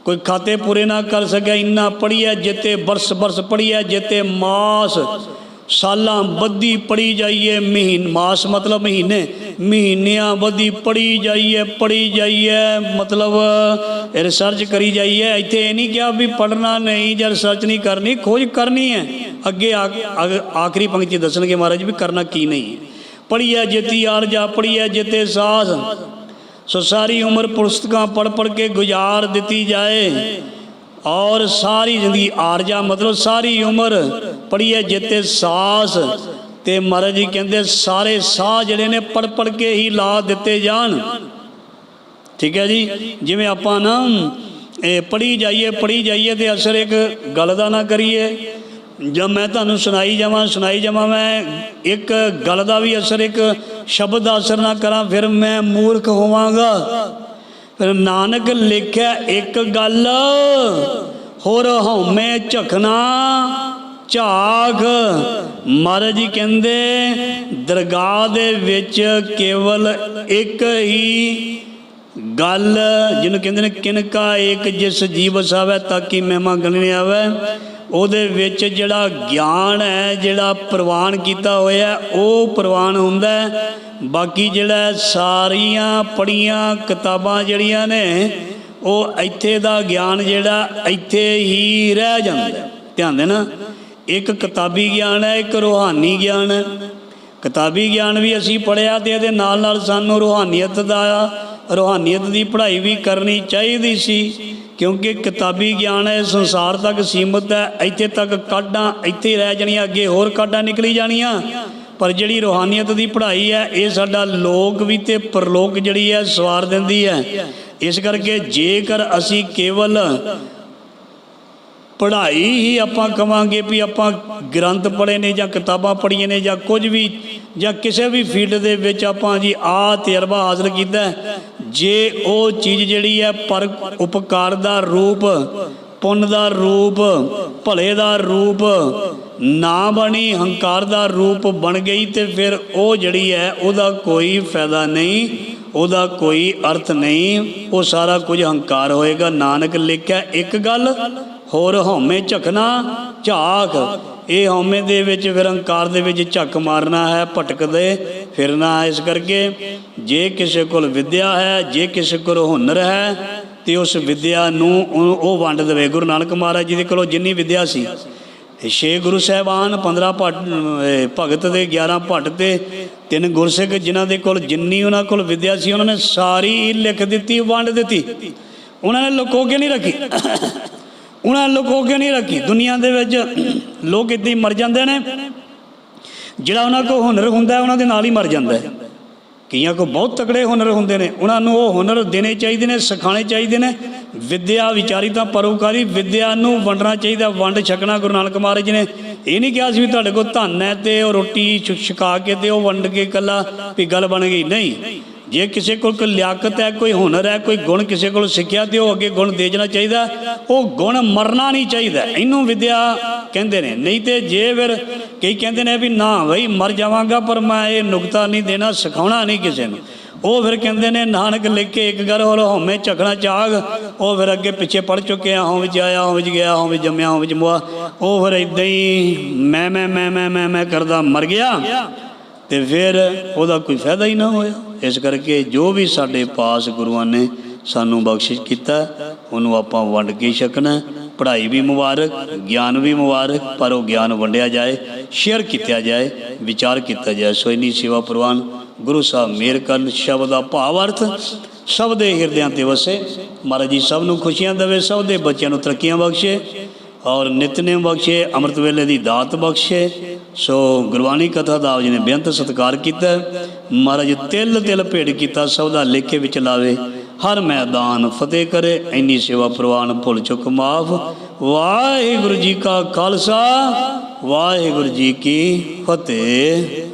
ਕੋਈ ਖਾਤੇ ਪੂਰੇ ਨਾ ਕਰ ਸਕਿਆ ਇੰਨਾ ਪੜੀਆ ਜਿੱਤੇ ਬਰਸ ਬਰਸ ਪੜੀਆ ਜਿੱਤੇ ਮਾਸ ਸਾਲਾਂ ਬੱਧੀ ਪੜੀ ਜਾਈਏ ਮਹੀਨ ਮਾਸ ਮਤਲਬ ਮਹੀਨੇ ਮਹੀਨਿਆਂ ਬੱਧੀ ਪੜੀ ਜਾਈਏ ਪੜੀ ਜਾਈਏ ਮਤਲਬ ਰਿਸਰਚ ਕਰੀ ਜਾਈਏ ਇੱਥੇ ਇਹ ਨਹੀਂ ਕਿਹਾ ਵੀ ਪੜਨਾ ਨਹੀਂ ਜਾਂ ਰਿਸਰਚ ਨਹੀਂ ਕਰਨੀ ਖੋਜ ਕਰਨੀ ਹੈ ਅੱਗੇ ਆ- ਆ- ਆਖਰੀ ਪੰਕਤੀ ਦੱਸਣਗੇ ਮਹਾਰਾਜ ਵੀ ਕਰਨਾ ਕੀ ਨਹੀਂ ਹੈ ਪੜੀਐ ਜਿਤੀ ਆਰਜਾ ਪੜੀਐ ਜਿਤੇ ਸਾਸ ਸੋ ਸਾਰੀ ਉਮਰ ਪੁਸਤਕਾਂ ਪੜ ਪੜ ਕੇ ਗੁਜ਼ਾਰ ਦਿੱਤੀ ਜਾਏ ਔਰ ਸਾਰੀ ਜ਼ਿੰਦਗੀ ਆਰਜਾ ਮਤਲਬ ਸਾਰੀ ਉਮਰ ਪੜੀਏ ਜਿੱਤੇ ਸਾਸ ਤੇ ਮਹਾਰਾਜ ਜੀ ਕਹਿੰਦੇ ਸਾਰੇ ਸਾਹ ਜਿਹੜੇ ਨੇ ਪੜ ਪੜ ਕੇ ਹੀ ਲਾ ਦਿੱਤੇ ਜਾਣ। ਠੀਕ ਹੈ ਜੀ? ਜਿਵੇਂ ਆਪਾਂ ਨਾ, ਇਹ ਪੜੀ ਜਾਈਏ ਪੜੀ ਜਾਈਏ ਤੇ ਅਸਰ ਇੱਕ ਗੱਲ ਦਾ ਨਾ ਕਰੀਏ। ਜਦ ਮੈਂ ਤੁਹਾਨੂੰ ਸੁਣਾਈ ਜਾਵਾਂ ਸੁਣਾਈ ਜਾਵਾਂ, ਮੈਂ ਇੱਕ ਗੱਲ ਦਾ ਵੀ ਅਸਰ, ਇੱਕ ਸ਼ਬਦ ਦਾ ਅਸਰ ਨਾ ਕਰਾਂ, ਫਿਰ ਮੈਂ ਮੂਰਖ ਹੋਵਾਂਗਾ। ਫਿਰ ਨਾਨਕ ਲਿਖਿਆ ਇੱਕ ਗੱਲ, ਹੋਰ ਹਉਮੈ ਝਖਣਾ, ਝਾਗ। ਮਹਾਰਾਜ ਜੀ ਕਹਿੰਦੇ, ਦਰਗਾਹ ਦੇ ਵਿੱਚ ਕੇਵਲ ਇੱਕ ਹੀ ਗੱਲ, ਜਿਹਨੂੰ ਕਹਿੰਦੇ ਨੇ, ਕਿਨਕਾ ਇੱਕ ਜਿਸ ਜੀਵ ਵਸਾਵੇ ਤਾਂ ਕਿ ਮਹਿਮਾ ਗਣਨੇ ਆਵੇ? ਉਹਦੇ ਵਿੱਚ ਜਿਹੜਾ ਗਿਆਨ ਹੈ, ਜਿਹੜਾ ਪ੍ਰਵਾਨ ਕੀਤਾ ਹੋਇਆ, ਉਹ ਪ੍ਰਵਾਨ ਹੁੰਦਾ ਬਾਕੀ ਜਿਹੜਾ ਸਾਰੀਆਂ ਪੜੀਆਂ ਕਿਤਾਬਾਂ ਜਿਹੜੀਆਂ ਨੇ, ਉਹ ਇੱਥੇ ਦਾ ਗਿਆਨ ਜਿਹੜਾ ਇੱਥੇ ਹੀ ਰਹਿ ਜਾਂਦਾ ਧਿਆਨ ਦੇਣਾ, ਇੱਕ ਕਿਤਾਬੀ ਗਿਆਨ ਹੈ, ਇੱਕ ਰੂਹਾਨੀ ਗਿਆਨ ਹੈ। ਕਿਤਾਬੀ ਗਿਆਨ ਵੀ ਅਸੀਂ ਪੜਿਆ ਤੇ ਇਹਦੇ ਨਾਲ ਨਾਲ ਸਾਨੂੰ ਰੂਹਾਨੀਅਤ ਦਾ, ਰੂਹਾਨੀਅਤ ਦੀ ਪੜ੍ਹਾਈ ਵੀ ਕਰਨੀ ਚਾਹੀਦੀ ਸੀ। ਕਿਉਂਕਿ ਕਿਤਾਬੀ ਗਿਆਨ ਹੈ, ਸੰਸਾਰ ਤੱਕ ਸੀਮਤ ਹੈ, ਇੱਥੇ ਤੱਕ ਕਾਢਾਂ ਇੱਥੇ ਰਹਿ ਜਾਣੀਆਂ, ਅੱਗੇ ਹੋਰ ਕਾਢਾਂ ਨਿਕਲੀ ਜਾਣੀਆਂ। ਪਰ ਜਿਹੜੀ ਰੂਹਾਨੀਅਤ ਦੀ ਪੜ੍ਹਾਈ ਹੈ, ਇਹ ਸਾਡਾ ਲੋਕ ਵੀ ਤੇ ਪਰਲੋਕ ਜਿਹੜੀ ਹੈ, ਸਵਾਰ ਦਿੰਦੀ ਹੈ। ਇਸ ਕਰਕੇ ਜੇਕਰ ਅਸੀਂ ਕੇਵਲ ਪੜ੍ਹਾਈ ਹੀ ਆਪਾਂ ਕਵਾਂਗੇ ਵੀ ਆਪਾਂ ਗ੍ਰੰਥ ਪੜ੍ਹੇ ਨੇ ਜਾਂ ਕਿਤਾਬਾਂ ਪੜ੍ਹੀਆਂ ਨੇ ਜਾਂ ਕੁਝ ਵੀ ਜਾਂ ਕਿਸੇ ਵੀ ਫੀਲਡ ਦੇ ਵਿੱਚ ਆਪਾਂ ਜੀ ਆ ਤਜਰਬਾ ਹਾਸਲ ਕੀਤਾ ਜੇ ਉਹ ਚੀਜ਼ ਜਿਹੜੀ ਹੈ ਪਰ ਉਪਕਾਰ ਦਾ ਰੂਪ, ਪੁੰਨ ਦਾ ਰੂਪ, ਭਲੇ ਦਾ ਰੂਪ, ਨਾ ਬਣੀ, ਹੰਕਾਰ ਦਾ ਰੂਪ ਬਣ ਗਈ ਤੇ ਫਿਰ ਉਹ ਜਿਹੜੀ ਹੈ ਉਹਦਾ ਕੋਈ ਫਾਇਦਾ ਨਹੀਂ, ਉਹਦਾ ਕੋਈ ਅਰਥ ਨਹੀਂ, ਉਹ ਸਾਰਾ ਕੁਝ ਹੰਕਾਰ ਹੋਏਗਾ। ਨਾਨਕ ਲਿਖਿਆ ਇੱਕ ਗੱਲ ਹੋਰ ਹਉਮੈ ਝਕਣਾ ਝਾਕ। ਇਹ ਹਉਮੈ ਦੇ ਵਿੱਚ ਫਿਰ ਹੰਕਾਰ ਦੇ ਵਿੱਚ ਝੱਕ ਮਾਰਨਾ ਹੈ, ਭਟਕਦੇ ਫਿਰਨਾ ਹੈ। ਇਸ ਕਰਕੇ ਜੇ ਕਿਸੇ ਕੋਲ ਵਿਦਿਆ ਹੈ, ਜੇ ਕਿਸੇ ਕੋਲ ਹੁਨਰ ਹੈ, ਤੇ ਉਸ ਵਿਦਿਆ ਨੂੰ ਉਹ ਵੰਡ ਦੇਵੇ। ਗੁਰੂ ਨਾਨਕ ਮਹਾਰਾਜ ਜੀ ਦੇ ਕੋਲੋਂ ਜਿੰਨੀ ਵਿਦਿਆ ਸੀ। ਇਹ ਛੇ ਗੁਰੂ ਸਾਹਿਬਾਨ 15 ਭੱਟ ਭਗਤ ਦੇ 11 ਭੱਟ ਤੇ ਤਿੰਨ ਗੁਰਸਿੱਖ, ਜਿਨ੍ਹਾਂ ਦੇ ਕੋਲ ਜਿੰਨੀ ਉਹਨਾਂ ਕੋਲ ਵਿਦਿਆ ਸੀ, ਉਹਨਾਂ ਨੇ ਸਾਰੀ ਲਿਖ ਦਿੱਤੀ, ਵੰਡ ਦਿੱਤੀ। ਉਹਨਾਂ ਨੇ ਲੁਕੋ ਕੇ ਨਹੀਂ ਰੱਖੀ। ਉਹਨਾਂ ਨੇ ਕੇ ਨਹੀਂ ਰੱਖੀ? ਦੁਨੀਆ ਦੇ ਵਿੱਚ ਲੋਕ ਇੱਦਾਂ ਹੀ ਮਰ ਜਾਂਦੇ ਨੇ। ਜਿਹੜਾ ਉਹਨਾਂ ਕੋਲ ਹੁਨਰ ਹੁੰਦਾ ਉਹਨਾਂ ਦੇ ਨਾਲ ਹੀ ਮਰ ਜਾਂਦਾ ਹੈ। ਕਈਆਂ ਕੋ ਬਹੁਤ ਤਕੜੇ ਹੁਨਰ ਹੁੰਦੇ ਨੇ। ਉਹਨਾਂ ਨੂੰ ਉਹ ਹੁਨਰ ਦੇਣੇ ਚਾਹੀਦੇ ਨੇ, ਸਿਖਾਉਣੇ ਚਾਹੀਦੇ ਨੇ। ਵਿਦਿਆ ਵਿਚਾਰੀ ਤਾਂ ਪਰਉਪਕਾਰੀ, ਵਿਦਿਆ ਨੂੰ ਵੰਡਣਾ ਚਾਹੀਦਾ, ਵੰਡ ਛਕਣਾ ਗੁਰੂ ਨਾਨਕ ਮਹਾਰਾਜ ਜੀ ਨੇ। ਇਹ ਨਹੀਂ ਕਿਹਾ ਸੀ ਵੀ ਤੁਹਾਡੇ ਕੋਲ ਧਨ ਹੈ ਤੇ ਉਹ ਰੋਟੀ ਛ- ਛਕਾ ਕੇ ਤੇ ਉਹ ਵੰਡ ਕੇ ਇਕੱਲਾ ਵੀ ਗੱਲ ਬਣ ਗਈ। ਨਹੀਂ। ਜੇ ਕਿਸੇ ਕੋਲ ਕੋਈ ਲਿਆਕਤ ਹੈ, ਕੋਈ ਹੁਨਰ ਹੈ, ਕੋਈ ਗੁਣ ਕਿਸੇ ਕੋਲ ਸਿੱਖਿਆ, ਤੇ ਉਹ ਅੱਗੇ ਗੁਣ ਦੇ ਦੇਣਾ ਚਾਹੀਦਾ। ਉਹ ਗੁਣ ਮਰਨਾ ਨਹੀਂ ਚਾਹੀਦਾ। ਇਹਨੂੰ ਵਿਦਿਆ ਕਹਿੰਦੇ ਨੇ। ਨਹੀਂ ਤੇ ਜੇ ਫਿਰ ਕਈ ਕਹਿੰਦੇ ਨੇ ਵੀ, ਨਾ ਬਈ, ਮਰ ਜਾਵਾਂਗਾ, ਪਰ ਮੈਂ ਇਹ ਨੁਕਤਾ ਨਹੀਂ ਦੇਣਾ, ਸਿਖਾਉਣਾ ਨਹੀਂ ਕਿਸੇ ਨੂੰ। ਉਹ ਫਿਰ ਕਹਿੰਦੇ ਨੇ, ਨਾਨਕ ਲਿਖ ਕੇ ਇੱਕ ਗੱਲ ਹੋਰ ਹਉਮੈ ਝਗਣਾ ਚਾਗ। ਉਹ ਫਿਰ ਅੱਗੇ ਪਿੱਛੇ ਪੜ ਚੁੱਕੇ ਆ, ਹਉ ਵਿੱਚ ਆਇਆ, ਹਉ ਵਿੱਚ ਗਿਆ, ਹਉ ਵਿੱਚ ਜੰਮਿਆ, ਹਉ ਵਿੱਚ ਮੁਆ। ਉਹ ਫਿਰ ਇਦਾਂ ਹੀ ਮੈਂ ਮੈਂ ਮੈਂ ਮੈਂ ਮੈਂ ਮੈਂ ਕਰਦਾ, ਮਰ ਗਿਆ। ਤੇ ਫਿਰ ਉਹਦਾ ਕੋਈ ਫਾਇਦਾ ਹੀ ਨਾ ਹੋਇਆ। ਇਸ ਕਰਕੇ ਜੋ ਵੀ ਸਾਡੇ ਪਾਸ ਗੁਰੂਆਂ ਨੇ ਸਾਨੂੰ ਬਖਸ਼ਿਸ਼ ਕੀਤਾ, ਉਹਨੂੰ ਆਪਾਂ ਵੰਡ ਕੇ ਛਕਣਾ ਪੜ੍ਹਾਈ ਵੀ ਮੁਬਾਰਕ, ਗਿਆਨ ਵੀ ਮੁਬਾਰਕ, ਪਰ ਉਹ ਗਿਆਨ ਵੰਡਿਆ ਜਾਏ ਸ਼ੇਅਰ ਕੀਤਾ ਜਾਏ, ਵਿਚਾਰ ਕੀਤਾ ਜਾਏ। ਸੋ ਇਨੀ ਸੇਵਾ ਪ੍ਰਵਾਨ ਗੁਰੂ ਸਾਹਿਬ ਮੇਰ ਕਰਨ, ਸ਼ਬਦ ਦਾ ਭਾਵ ਅਰਥ ਸਭ ਦੇ ਹਿਰਦਿਆਂ ਤੇ ਵਸੇ। ਮਹਾਰਾਜ ਜੀ ਸਭ ਨੂੰ ਖੁਸ਼ੀਆਂ ਦੇਵੇ, ਸਭ ਦੇ ਬੱਚਿਆਂ ਨੂੰ ਤਰੱਕੀਆਂ ਬਖਸ਼ੇ। ਔਰ ਨਿਤਨੇਮ ਬਖਸ਼ੇ, ਅੰਮ੍ਰਿਤ ਵੇਲੇ ਦੀ ਦਾਤ ਬਖਸ਼ੇ। ਸੋ ਗੁਰਬਾਣੀ ਕਥਾ ਦਾ ਆਪ ਜੀ ਨੇ ਬੇਅੰਤ ਸਤਿਕਾਰ ਕੀਤਾ। ਮਹਾਰਾਜ ਤਿਲ ਤਿਲ ਭੇਟ ਕੀਤਾ, ਸਭ ਦਾ ਲੇਖੇ ਵਿੱਚ ਲਾਵੇ। ਹਰ ਮੈਦਾਨ ਫਤਿਹ ਕਰੇ ਐਨੀ ਸੇਵਾ ਪ੍ਰਵਾਨ ਭੁੱਲ ਚੁੱਕ ਮਾਫ। ਵਾਹਿਗੁਰੂ ਜੀ ਕਾ ਖਾਲਸਾ, ਵਾਹਿਗੁਰੂ ਜੀ ਕੀ ਫਤਿਹ।